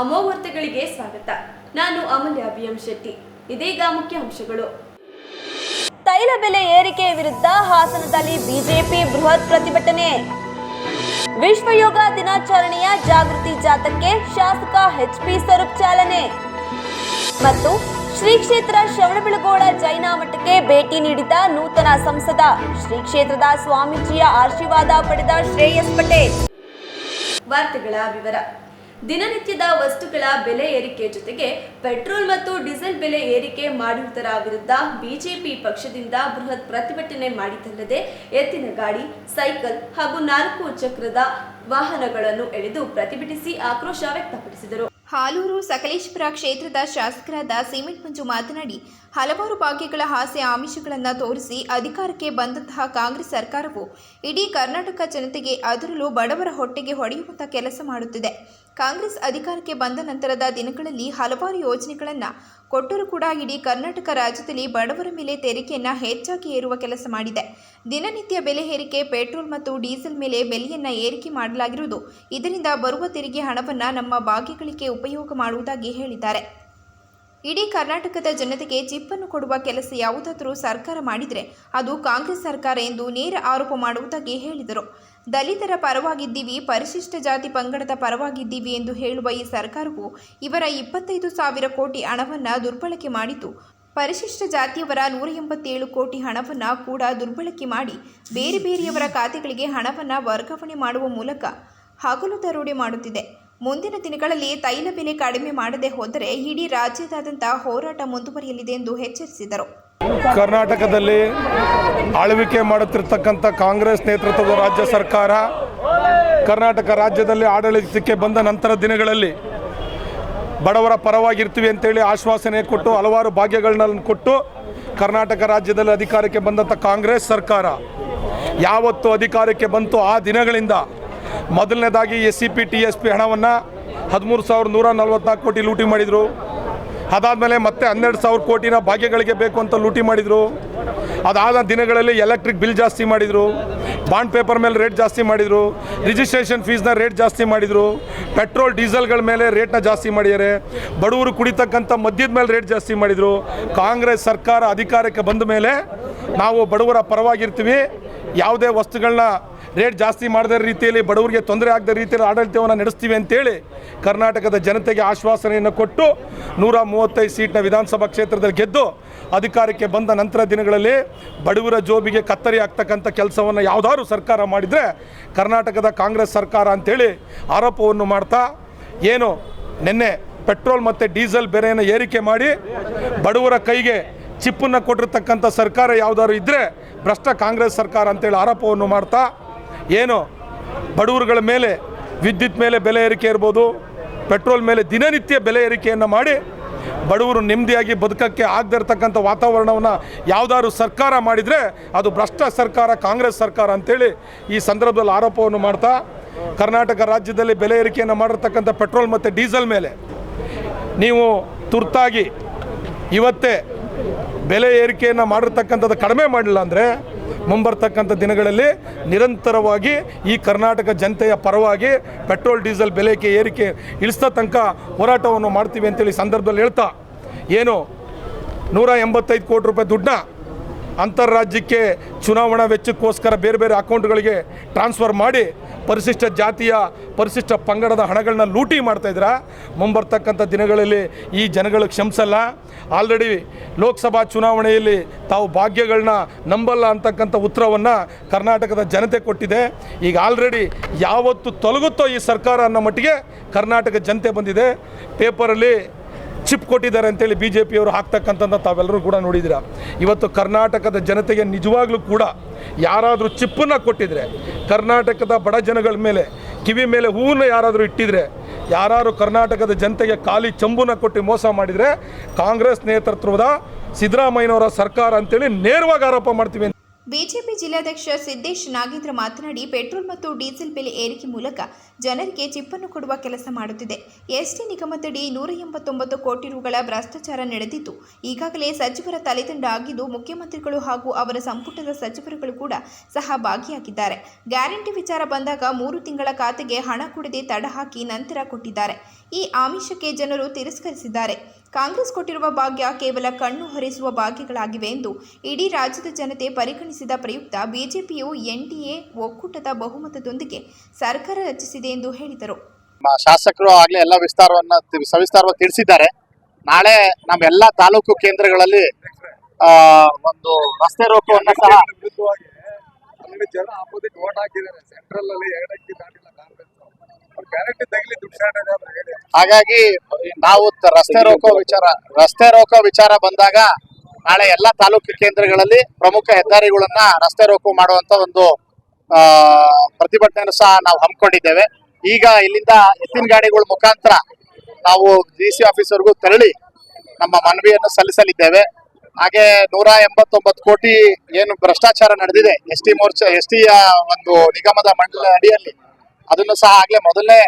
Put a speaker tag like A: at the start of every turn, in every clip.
A: ಅಮೋಘರ್ತೆಗಳಿಗೆ ಸ್ವಾಗತ. ನಾನು ಅಮೂಲ್ಯ ಬಿಎಂ ಶೆಟ್ಟಿ. ಇದೀಗ ಮುಖ್ಯ ಅಂಶಗಳು. ತೈಲ ಬೆಲೆ ಏರಿಕೆ ವಿರುದ್ಧ ಹಾಸನದಲ್ಲಿ ಬಿಜೆಪಿ ಬೃಹತ್ ಪ್ರತಿಭಟನೆ. ವಿಶ್ವ ಯೋಗ ದಿನಾಚರಣೆಯ ಜಾಗೃತಿ ಜಾಥಾಕ್ಕೆ ಶಾಸಕ ಎಚ್ ಪಿ ಸ್ವರೂಪ್ ಚಾಲನೆ. ಮತ್ತು ಶ್ರೀ ಕ್ಷೇತ್ರ ಶ್ರವಣಬೆಳಗೋಳ ಜೈನ ಮಠಕ್ಕೆ ಭೇಟಿ ನೀಡಿದ ನೂತನ ಸಂಸದ ಶ್ರೀ ಕ್ಷೇತ್ರದ ಸ್ವಾಮೀಜಿಯ ಆಶೀರ್ವಾದ ಪಡೆದ ಶ್ರೇಯಸ್ ಪಟೇಲ್. ವಾರ್ತೆಗಳ ವಿವರ. ದಿನನಿತ್ಯದ ವಸ್ತುಗಳ ಬೆಲೆ ಏರಿಕೆ ಜೊತೆಗೆ ಪೆಟ್ರೋಲ್ ಮತ್ತು ಡೀಸೆಲ್ ಬೆಲೆ ಏರಿಕೆ ಮಾಡಿರುವುದರ ವಿರುದ್ಧ ಬಿಜೆಪಿ ಪಕ್ಷದಿಂದ ಬೃಹತ್ ಪ್ರತಿಭಟನೆ ಮಾಡಿದ್ದಲ್ಲದೆ ಎತ್ತಿನ ಗಾಡಿ, ಸೈಕಲ್ ಹಾಗೂ ನಾಲ್ಕು ಚಕ್ರದ ವಾಹನಗಳನ್ನು ಎಳೆದು ಪ್ರತಿಭಟಿಸಿ ಆಕ್ರೋಶ ವ್ಯಕ್ತಪಡಿಸಿದರು.
B: ಹಾಲೂರು ಸಕಲೇಶಪುರ ಕ್ಷೇತ್ರದ ಶಾಸಕರಾದ ಸಿಮೆಂಟ್ ಮಂಜು ಮಾತನಾಡಿ, ಹಲವಾರು ಭಾಗ್ಯಗಳ ಹಾಸ್ಯ ಆಮಿಷಗಳನ್ನು ತೋರಿಸಿ ಅಧಿಕಾರಕ್ಕೆ ಬಂದಂತಹ ಕಾಂಗ್ರೆಸ್ ಸರ್ಕಾರವು ಇಡೀ ಕರ್ನಾಟಕ ಜನತೆಗೆ ಅದರಲ್ಲೂ ಬಡವರ ಹೊಟ್ಟೆಗೆ ಹೊಡೆಯುವಂತಹ ಕೆಲಸ ಮಾಡುತ್ತಿದೆ. ಕಾಂಗ್ರೆಸ್ ಅಧಿಕಾರಕ್ಕೆ ಬಂದ ನಂತರದ ದಿನಗಳಲ್ಲಿ ಹಲವಾರು ಯೋಜನೆಗಳನ್ನು ಕೊಟ್ಟರೂ ಕೂಡ ಇಡೀ ಕರ್ನಾಟಕ ರಾಜ್ಯದಲ್ಲಿ ಬಡವರ ಮೇಲೆ ತೆರಿಗೆಯನ್ನು ಹೆಚ್ಚಾಗಿ ಏರುವ ಕೆಲಸ ಮಾಡಿದೆ. ದಿನನಿತ್ಯ ಬೆಲೆ ಏರಿಕೆ, ಪೆಟ್ರೋಲ್ ಮತ್ತು ಡೀಸೆಲ್ ಮೇಲೆ ಬೆಲೆಯನ್ನು ಏರಿಕೆ ಮಾಡಲಾಗಿರುವುದು ಇದರಿಂದ ಬರುವ ತೆರಿಗೆ ಹಣವನ್ನು ನಮ್ಮ ಭಾಗ್ಯಗಳಿಗೆ ಉಪಯೋಗ ಮಾಡುವುದಾಗಿ ಹೇಳಿದ್ದಾರೆ. ಇಡೀ ಕರ್ನಾಟಕದ ಜನತೆಗೆ ಚಿಪ್ಪನ್ನು ಕೊಡುವ ಕೆಲಸ ಯಾವುದಾದರೂ ಸರ್ಕಾರ ಮಾಡಿದರೆ ಅದು ಕಾಂಗ್ರೆಸ್ ಸರ್ಕಾರ ಎಂದು ನೇರ ಆರೋಪ ಮಾಡುವುದಾಗಿ ಹೇಳಿದರು. ದಲಿತರ ಪರವಾಗಿದ್ದೀವಿ, ಪರಿಶಿಷ್ಟ ಜಾತಿ ಪಂಗಡದ ಪರವಾಗಿದ್ದೀವಿ ಎಂದು ಹೇಳುವ ಈ ಸರ್ಕಾರವು ಇವರ ಇಪ್ಪತ್ತೈದು ಸಾವಿರ ಕೋಟಿ ಹಣವನ್ನು ದುರ್ಬಳಕೆ ಮಾಡಿತು. ಪರಿಶಿಷ್ಟ ಜಾತಿಯವರ ನೂರ ಎಂಬತ್ತೇಳು ಕೋಟಿ ಹಣವನ್ನು ಕೂಡ ದುರ್ಬಳಕೆ ಮಾಡಿ ಬೇರೆ ಬೇರೆಯವರ ಖಾತೆಗಳಿಗೆ ಹಣವನ್ನು ವರ್ಗಾವಣೆ ಮಾಡುವ ಮೂಲಕ ಹಗಲು ದರೋಡೆ ಮಾಡುತ್ತಿದೆ. ಮುಂದಿನ ದಿನಗಳಲ್ಲಿ ತೈಲ ಬೆಲೆ ಕಡಿಮೆ ಮಾಡದೆ ಹೋದರೆ ಇಡೀ ರಾಜ್ಯದಾದ್ಯಂತ ಹೋರಾಟ ಮುಂದುವರಿಯಲಿದೆ ಎಂದು ಎಚ್ಚರಿಸಿದರು.
C: ಕರ್ನಾಟಕದಲ್ಲಿ ಆಳ್ವಿಕೆ ಮಾಡುತ್ತಿರ್ತಕ್ಕಂಥ ಕಾಂಗ್ರೆಸ್ ನೇತೃತ್ವದ ರಾಜ್ಯ ಸರ್ಕಾರ, ಕರ್ನಾಟಕ ರಾಜ್ಯದಲ್ಲಿ ಆಡಳಿತಕ್ಕೆ ಬಂದ ನಂತರ ದಿನಗಳಲ್ಲಿ ಬಡವರ ಪರವಾಗಿರ್ತೀವಿ ಅಂತೇಳಿ ಆಶ್ವಾಸನೆ ಕೊಟ್ಟು, ಹಲವಾರು ಭಾಗ್ಯಗಳನ್ನ ಕೊಟ್ಟು ಕರ್ನಾಟಕ ರಾಜ್ಯದಲ್ಲಿ ಅಧಿಕಾರಕ್ಕೆ ಬಂದಂಥ ಕಾಂಗ್ರೆಸ್ ಸರ್ಕಾರ, ಯಾವತ್ತು ಅಧಿಕಾರಕ್ಕೆ ಬಂತು ಆ ದಿನಗಳಿಂದ ಮೊದಲನೇದಾಗಿ S C P T S P ಹಣವನ್ನು ಹದಿಮೂರು ಸಾವಿರದ ನೂರ ನಲ್ವತ್ನಾಲ್ಕು ಕೋಟಿ ಲೂಟಿ ಮಾಡಿದರು. ಅದಾದಮೇಲೆ ಮತ್ತೆ ಹನ್ನೆರಡು ಸಾವಿರ ಕೋಟಿನ ಭಾಗ್ಯಗಳಿಗೆ ಬೇಕು ಅಂತ ಲೂಟಿ ಮಾಡಿದರು. ಅದಾದ ದಿನಗಳಲ್ಲಿ ಎಲೆಕ್ಟ್ರಿಕ್ ಬಿಲ್ ಜಾಸ್ತಿ ಮಾಡಿದರು. ಬಾಂಡ್ ಪೇಪರ್ ಮೇಲೆ ರೇಟ್ ಜಾಸ್ತಿ ಮಾಡಿದರು. ರಿಜಿಸ್ಟ್ರೇಷನ್ ಫೀಸ್ನ ರೇಟ್ ಜಾಸ್ತಿ ಮಾಡಿದರು. ಪೆಟ್ರೋಲ್, ಡೀಸೆಲ್ಗಳ ಮೇಲೆ ರೇಟ್ನ ಜಾಸ್ತಿ ಮಾಡಿದ್ದಾರೆ. ಬಡವರು ಕುಡಿತಕ್ಕಂಥ ಮದ್ಯದ ಮೇಲೆ ರೇಟ್ ಜಾಸ್ತಿ ಮಾಡಿದರು. ಕಾಂಗ್ರೆಸ್ ಸರ್ಕಾರ ಅಧಿಕಾರಕ್ಕೆ ಬಂದ ಮೇಲೆ ನಾವು ಬಡವರ ಪರವಾಗಿರ್ತೀವಿ. ಯಾವುದೇ ವಸ್ತುಗಳನ್ನ ರೇಟ್ ಜಾಸ್ತಿ ಮಾಡದ ರೀತಿಯಲ್ಲಿ ಬಡವರಿಗೆ ತೊಂದರೆ ಆಗದ ರೀತಿಯಲ್ಲಿ ಆಡಳಿತವನ್ನು ನಡೆಸ್ತೀವಿ ಅಂತೇಳಿ ಕರ್ನಾಟಕದ ಜನತೆಗೆ ಆಶ್ವಾಸನೆಯನ್ನು ಕೊಟ್ಟು ನೂರ ಮೂವತ್ತೈದು ಸೀಟ್ನ ವಿಧಾನಸಭಾ ಕ್ಷೇತ್ರದಲ್ಲಿ ಗೆದ್ದು ಅಧಿಕಾರಕ್ಕೆ ಬಂದ ನಂತರ ದಿನಗಳಲ್ಲಿ ಬಡವರ ಜೋಬಿಗೆ ಕತ್ತರಿ ಆಗ್ತಕ್ಕಂಥ ಕೆಲಸವನ್ನು ಯಾವುದಾದ್ರು ಸರ್ಕಾರ ಮಾಡಿದರೆ ಕರ್ನಾಟಕದ ಕಾಂಗ್ರೆಸ್ ಸರ್ಕಾರ ಅಂತೇಳಿ ಆರೋಪವನ್ನು ಮಾಡ್ತಾ ಏನು ನಿನ್ನೆ ಪೆಟ್ರೋಲ್ ಮತ್ತು ಡೀಸೆಲ್ ಬೆಲೆಯನ್ನು ಏರಿಕೆ ಮಾಡಿ ಬಡವರ ಕೈಗೆ ಚಿಪ್ಪನ್ನು ಕೊಟ್ಟಿರ್ತಕ್ಕಂಥ ಸರ್ಕಾರ ಯಾವುದಾದ್ರು ಇದ್ದರೆ ಭ್ರಷ್ಟ ಕಾಂಗ್ರೆಸ್ ಸರ್ಕಾರ ಅಂತೇಳಿ ಆರೋಪವನ್ನು ಮಾಡ್ತಾ ಏನು? ಬಡವರುಗಳ ಮೇಲೆ ವಿದ್ಯುತ್ ಮೇಲೆ ಬೆಲೆ ಏರಿಕೆ ಇರ್ಬೋದು, ಪೆಟ್ರೋಲ್ ಮೇಲೆ ದಿನನಿತ್ಯ ಬೆಲೆ ಏರಿಕೆಯನ್ನು ಮಾಡಿ ಬಡವರು ನೆಮ್ಮದಿಯಾಗಿ ಬದುಕಕ್ಕೆ ಆಗದೇ ಇರತಕ್ಕಂಥ ವಾತಾವರಣವನ್ನು ಯಾವುದಾದ್ರು ಸರ್ಕಾರ ಮಾಡಿದರೆ ಅದು ಭ್ರಷ್ಟ ಸರ್ಕಾರ, ಕಾಂಗ್ರೆಸ್ ಸರ್ಕಾರ ಅಂತೇಳಿ ಈ ಸಂದರ್ಭದಲ್ಲಿ ಆರೋಪವನ್ನು ಮಾಡ್ತಾ, ಕರ್ನಾಟಕ ರಾಜ್ಯದಲ್ಲಿ ಬೆಲೆ ಏರಿಕೆಯನ್ನು ಮಾಡಿರ್ತಕ್ಕಂಥ ಪೆಟ್ರೋಲ್ ಮತ್ತು ಡೀಸೆಲ್ ಮೇಲೆ ನೀವು ತುರ್ತಾಗಿ ಇವತ್ತೇ ಬೆಲೆ ಏರಿಕೆಯನ್ನು ಮಾಡಿರ್ತಕ್ಕಂಥದ್ದು ಕಡಿಮೆ ಮಾಡಲಿಲ್ಲ ಅಂದರೆ ಮುಂಬರ್ತಕ್ಕಂಥ ದಿನಗಳಲ್ಲಿ ನಿರಂತರವಾಗಿ ಈ ಕರ್ನಾಟಕ ಜನತೆಯ ಪರವಾಗಿ ಪೆಟ್ರೋಲ್, ಡೀಸೆಲ್ ಬೆಲೆಗೆ ಏರಿಕೆ ಇಳಿಸ್ತಾ ತನಕ ಹೋರಾಟವನ್ನು ಮಾಡ್ತೀವಿ ಅಂತೇಳಿ ಸಂದರ್ಭದಲ್ಲಿ ಹೇಳ್ತಾ, ಏನು ನೂರ ಎಂಬತ್ತೈದು ಕೋಟಿ ರೂಪಾಯಿ ದುಡ್ಡನ್ನ ಅಂತಾರಾಜ್ಯಕ್ಕೆ ಚುನಾವಣಾ ವೆಚ್ಚಕ್ಕೋಸ್ಕರ ಬೇರೆ ಬೇರೆ ಅಕೌಂಟ್ಗಳಿಗೆ ಟ್ರಾನ್ಸ್ಫರ್ ಮಾಡಿ ಪರಿಶಿಷ್ಟ ಜಾತಿಯ ಪರಿಶಿಷ್ಟ ಪಂಗಡದ ಹಣಗಳನ್ನ ಲೂಟಿ ಮಾಡ್ತಾಯಿದ್ರ ಮುಂಬರ್ತಕ್ಕಂಥ ದಿನಗಳಲ್ಲಿ ಈ ಜನಗಳು ಕ್ಷಮಿಸಲ್ಲ. ಆಲ್ರೆಡಿ ಲೋಕಸಭಾ ಚುನಾವಣೆಯಲ್ಲಿ ತಾವು ಭಾಗ್ಯಗಳನ್ನ ನಂಬಲ್ಲ ಅಂತಕ್ಕಂಥ ಉತ್ತರವನ್ನು ಕರ್ನಾಟಕದ ಜನತೆ ಕೊಟ್ಟಿದೆ. ಈಗ ಆಲ್ರೆಡಿ ಯಾವತ್ತು ತೊಲಗುತ್ತೋ ಈ ಸರ್ಕಾರ ಅನ್ನೋ ಮಟ್ಟಿಗೆ ಕರ್ನಾಟಕ ಜನತೆ ಬಂದಿದೆ. ಪೇಪರಲ್ಲಿ ಚಿಪ್ ಕೊಟ್ಟಿದ್ದಾರೆ ಅಂತೇಳಿ ಬಿ ಜೆ ಪಿಯವರು ಹಾಕ್ತಕ್ಕಂಥದ್ದು ತಾವೆಲ್ಲರೂ ಕೂಡ ನೋಡಿದ್ದೀರಾ ಇವತ್ತು ಕರ್ನಾಟಕದ ಜನತೆಗೆ ನಿಜವಾಗ್ಲೂ ಕೂಡ ಯಾರಾದರೂ ಚಿಪ್ಪನ್ನು ಕೊಟ್ಟಿದ್ರೆ, ಕರ್ನಾಟಕದ ಬಡ ಜನಗಳ ಮೇಲೆ, ಕಿವಿ ಮೇಲೆ ಹೂವನ್ನು ಯಾರಾದರೂ ಇಟ್ಟಿದ್ರೆ ಯಾರು ಕರ್ನಾಟಕದ ಜನತೆಗೆ ಖಾಲಿ ಚಂಬುನ ಕೊಟ್ಟು ಮೋಸ ಮಾಡಿದರೆ ಕಾಂಗ್ರೆಸ್ ನೇತೃತ್ವದ ಸಿದ್ದರಾಮಯ್ಯನವರ ಸರ್ಕಾರ ಅಂತೇಳಿ ನೇರವಾಗಿ ಆರೋಪ ಮಾಡ್ತೀವಿ
B: ಬಿಜೆಪಿ ಜಿಲ್ಲಾಧ್ಯಕ್ಷ ಸಿದ್ದೇಶ್ ನಾಗೇಂದ್ರ ಮಾತನಾಡಿ ಪೆಟ್ರೋಲ್ ಮತ್ತು ಡೀಸೆಲ್ ಬೆಲೆ ಏರಿಕೆ ಮೂಲಕ ಜನರಿಗೆ ಚಿಪ್ಪನ್ನು ಕೊಡುವ ಕೆಲಸ ಮಾಡುತ್ತಿದೆ. ಎಸ್ಟಿ ನಿಗಮದಡಿ ನೂರ ಎಂಬತ್ತೊಂಬತ್ತು ಕೋಟಿ ರುಗಳ ಭ್ರಷ್ಟಾಚಾರ ನಡೆದಿದ್ದು, ಈಗಾಗಲೇ ಸಚಿವರ ತಲೆದಂಡ ಆಗಿದ್ದು, ಮುಖ್ಯಮಂತ್ರಿಗಳು ಹಾಗೂ ಅವರ ಸಂಪುಟದ ಸಚಿವರುಗಳು ಕೂಡ ಸಹ ಭಾಗಿಯಾಗಿದ್ದಾರೆ. ಗ್ಯಾರಂಟಿ ವಿಚಾರ ಬಂದಾಗ ಮೂರು ತಿಂಗಳ ಖಾತೆಗೆ ಹಣ ಕೊಡದೆ ತಡ ಹಾಕಿ ನಂತರ ಕೊಟ್ಟಿದ್ದಾರೆ. ಈ ಆಮಿಷಕ್ಕೆ ಜನರು ತಿರಸ್ಕರಿಸಿದ್ದಾರೆ. ಕಾಂಗ್ರೆಸ್ ಕೊಟ್ಟಿರುವ ಭಾಗ್ಯ ಕೇವಲ ಕಣ್ಣು ಹರಿಸುವ ಭಾಗ್ಯಗಳಾಗಿವೆ ಎಂದು ಇಡೀ ರಾಜ್ಯದ ಜನತೆ ಪರಿಗಣಿಸಿದ ಪ್ರಯುಕ್ತ ಬಿಜೆಪಿಯು ಎನ್ಡಿಎ ಒಕ್ಕೂಟದ ಬಹುಮತದೊಂದಿಗೆ ಸರ್ಕಾರ ರಚಿಸಿದೆ ಎಂದು ಹೇಳಿದರು.
D: ನಮ್ಮ ಶಾಸಕರು ಆಗಲೇ ಎಲ್ಲ ವಿಸ್ತಾರವನ್ನ ಸವಿಸ್ತಾರವಾಗಿ ತಿಳಿಸಿದ್ದಾರೆ. ನಾಳೆ ನಮ್ಮೆಲ್ಲ ತಾಲೂಕು ಕೇಂದ್ರಗಳಲ್ಲಿ ಆ, ಒಂದು ರಸ್ತೆ ರೋಕೋವನ್ನ ಸಹ ಹಾಗಾಗಿ ನಾವು ರಸ್ತೆ ರೋಕೋ ವಿಚಾರ ರಸ್ತೆ ರೋಕೋ ವಿಚಾರ ಬಂದಾಗ ನಾಳೆ ಎಲ್ಲ ತಾಲೂಕು ಕೇಂದ್ರಗಳಲ್ಲಿ ಪ್ರಮುಖ ಹೆದ್ದಾರಿಗಳನ್ನ ರಸ್ತೆ ರೋಕೋ ಮಾಡುವಂತ ಒಂದು ಆ, ಪ್ರತಿಭಟನೆಯನ್ನು ಸಹ ನಾವು ಹಮ್ಮಿಕೊಂಡಿದ್ದೇವೆ. ಈಗ ಇಲ್ಲಿಂದ ಎತ್ತಿನ ಗಾಡಿಗಳ ಮುಖಾಂತರ ನಾವು ಡಿ ಸಿ ಆಫೀಸರ್ಗೂ ತೆರಳಿ ನಮ್ಮ ಮನವಿಯನ್ನು ಸಲ್ಲಿಸಲಿದ್ದೇವೆ. ಹಾಗೆ ನೂರ ಎಂಬತ್ತೊಂಬತ್ತು ಕೋಟಿ ಏನು ಭ್ರಷ್ಟಾಚಾರ ನಡೆದಿದೆ ಎಸ್ ಟಿ ಮೋರ್ಚಾ ಎಸ್ ಟಿಯ ಒಂದು ನಿಗಮದ ಮಂಡಲ ಅಡಿಯಲ್ಲಿ ಅದನ್ನು ಸಹ ಆಗ್ಲೇ ಮೊದಲನೇ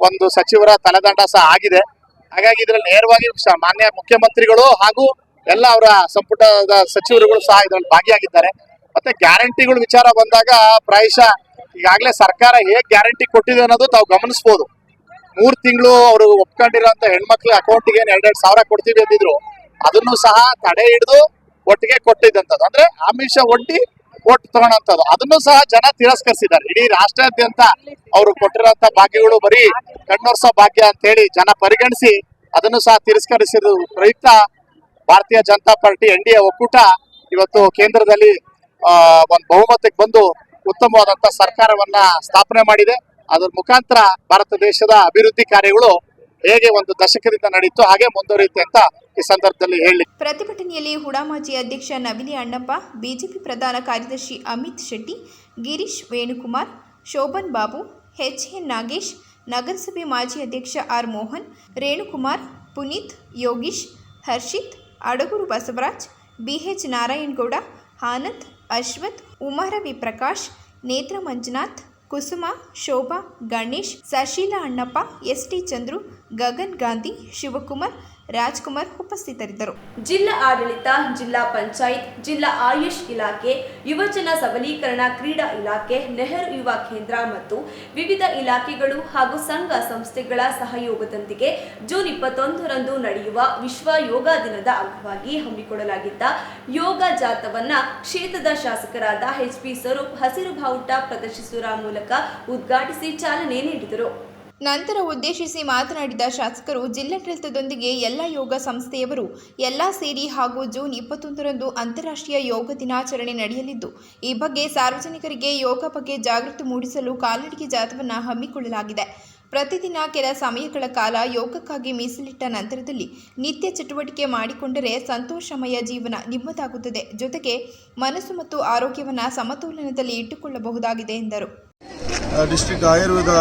D: ಒಂದು ಸಚಿವರ ತಲೆದಂಡ ಸಹ ಆಗಿದೆ. ಹಾಗಾಗಿ ಇದರಲ್ಲಿ ನೇರವಾಗಿ ಮಾನ್ಯ ಮುಖ್ಯಮಂತ್ರಿಗಳು ಹಾಗೂ ಎಲ್ಲ ಅವರ ಸಂಪುಟದ ಸಚಿವರುಗಳು ಸಹ ಇದರಲ್ಲಿ ಭಾಗಿಯಾಗಿದ್ದಾರೆ. ಮತ್ತೆ ಗ್ಯಾರಂಟಿಗಳು ವಿಚಾರ ಬಂದಾಗ ಪ್ರಾಯಶಃ ಈಗಾಗಲೇ ಸರ್ಕಾರ ಹೇಗೆ ಗ್ಯಾರಂಟಿ ಕೊಟ್ಟಿದೆ ಅನ್ನೋದು ತಾವು ಗಮನಿಸಬಹುದು ಮೂರು ತಿಂಗಳು ಅವರು ಒಪ್ಕೊಂಡಿರೋಂತ ಹೆಣ್ಮಕ್ಳ ಅಕೌಂಟಿಗೆ ಎರಡೆರಡು ಸಾವಿರ ಕೊಡ್ತೀವಿ ಅಂದಿದ್ರು, ಅದನ್ನು ಸಹ ತಡೆ ಹಿಡಿದು ಒಟ್ಟಿಗೆ ಕೊಟ್ಟಿದ್ದಂಥದ್ದು. ಅಂದ್ರೆ ಆಮಿಷ ಒಡ್ಡಿ ಓಟ್ ತಗೊಳಂತದ್ದು ಅದನ್ನು ಸಹ ಜನ ತಿರಸ್ಕರಿಸಿದ್ದಾರೆ. ಇಡೀ ರಾಷ್ಟ್ರಾದ್ಯಂತ ಅವರು ಕೊಟ್ಟಿರುವಂತ ಭಾಗ್ಯಗಳು ಬರೀ ಕಣ್ಣೋರ್ಸೋ ಭಾಗ್ಯ ಅಂತ ಹೇಳಿ ಜನ ಪರಿಗಣಿಸಿ ಅದನ್ನು ಸಹ ತಿರಸ್ಕರಿಸಿದ ಪ್ರಯುಕ್ತ ಭಾರತೀಯ ಜನತಾ ಪಾರ್ಟಿ ಎನ್ ಡಿ ಒಕ್ಕೂಟ ಇವತ್ತು ಕೇಂದ್ರದಲ್ಲಿ ಒಂದು ಬಹುಮತಕ್ಕೆ ಬಂದು ಉತ್ತಮವಾದಂತ ಸರ್ಕಾರವನ್ನ ಸ್ಥಾಪನೆ ಮಾಡಿದೆ. ಅದರ ಮುಖಾಂತರ ಭಾರತ ದೇಶದ ಅಭಿವೃದ್ಧಿ ಕಾರ್ಯಗಳು ಹೇಗೆ ಒಂದು ದಶಕದಿಂದ ನಡೀತು ಹಾಗೆ ಮುಂದುವರಿಯುತ್ತೆ ಅಂತ ಈ ಸಂದರ್ಭದಲ್ಲಿ ಹೇಳಿ.
B: ಪ್ರತಿಭಟನೆಯಲ್ಲಿ ಹುಡಾಮಾಜಿ ಅಧ್ಯಕ್ಷ ನವಿಲಿ ಅಣ್ಣಪ್ಪ, ಬಿಜೆಪಿ ಪ್ರಧಾನ ಕಾರ್ಯದರ್ಶಿ ಅಮಿತ್ ಶೆಟ್ಟಿ, ಗಿರೀಶ್ ವೇಣುಕುಮಾರ್, ಶೋಭನ್ ಬಾಬು ಎಚ್ ಎನ್ ನಾಗೇಶ್, ನಗರಸಭೆ ಮಾಜಿ ಅಧ್ಯಕ್ಷ R Mohan, Renukumar, Puneeth, Yogish, Harshith, Adaguru Basavaraj, BH Narayanagowda, Anand, Ashwath, Umaravi Prakash, Netra Manjunath, Kusuma, Shobha, Ganesh, Sasheela Annappa S T Chandru Gagan Gandhi, Shivakumar, Rajkumar ಉಪಸ್ಥಿತರಿದ್ದರು.
A: ಜಿಲ್ಲಾ ಆಡಳಿತ, ಜಿಲ್ಲಾ ಪಂಚಾಯತ್, ಜಿಲ್ಲಾ ಆಯುಷ್ ಇಲಾಖೆ, ಯುವಜನ ಸಬಲೀಕರಣ ಕ್ರೀಡಾ ಇಲಾಖೆ, ನೆಹರು ಯುವ ಕೇಂದ್ರ ಮತ್ತು ವಿವಿಧ ಇಲಾಖೆಗಳು ಹಾಗೂ ಸಂಘ ಸಂಸ್ಥೆಗಳ ಸಹಯೋಗದೊಂದಿಗೆ ಜೂನ್ ಇಪ್ಪತ್ತೊಂದರಂದು ನಡೆಯುವ ವಿಶ್ವ ಯೋಗ ದಿನದ ಅಂಗವಾಗಿ ಹಮ್ಮಿಕೊಳ್ಳಲಾಗಿದ್ದ ಯೋಗ ಜಾಥವನ್ನ ಕ್ಷೇತ್ರದ ಶಾಸಕರಾದ ಎಚ್ ಪಿ ಸ್ವರೂಪ್ ಹಸಿರು ಬಾವುಟ ಪ್ರದರ್ಶಿಸುವ ಮೂಲಕ ಉದ್ಘಾಟಿಸಿ ಚಾಲನೆ ನೀಡಿದರು.
B: ನಂತರ ಉದ್ದೇಶಿಸಿ ಮಾತನಾಡಿದ ಶಾಸಕರು, ಜಿಲ್ಲಾಡಳಿತದೊಂದಿಗೆ ಎಲ್ಲ ಯೋಗ ಸಂಸ್ಥೆಯವರು ಎಲ್ಲ ಸೇರಿ ಹಾಗೂ ಜೂನ್ ಇಪ್ಪತ್ತೊಂದರಂದು ಅಂತಾರಾಷ್ಟ್ರೀಯ ಯೋಗ ದಿನಾಚರಣೆ ನಡೆಯಲಿದ್ದು, ಈ ಬಗ್ಗೆ ಸಾರ್ವಜನಿಕರಿಗೆ ಯೋಗ ಬಗ್ಗೆ ಜಾಗೃತಿ ಮೂಡಿಸಲು ಕಾಲ್ನಡಿಗೆ ಜಾಥವನ್ನು ಹಮ್ಮಿಕೊಳ್ಳಲಾಗಿದೆ. ಪ್ರತಿದಿನ ಕೆಲ ಸಮಯಗಳ ಕಾಲ ಯೋಗಕ್ಕಾಗಿ ಮೀಸಲಿಟ್ಟ ನಂತರದಲ್ಲಿ ನಿತ್ಯ ಚಟುವಟಿಕೆ ಮಾಡಿಕೊಂಡರೆ ಸಂತೋಷಮಯ ಜೀವನ ನಿಮ್ಮದಾಗುತ್ತದೆ. ಜೊತೆಗೆ ಮನಸ್ಸು ಮತ್ತು ಆರೋಗ್ಯವನ್ನು ಸಮತೋಲನದಲ್ಲಿ ಇಟ್ಟುಕೊಳ್ಳಬಹುದಾಗಿದೆ ಎಂದರು.
E: ಡಿಸ್ಟ್ರಿಕ್ಟ್ ಆಯುರ್ವೇದ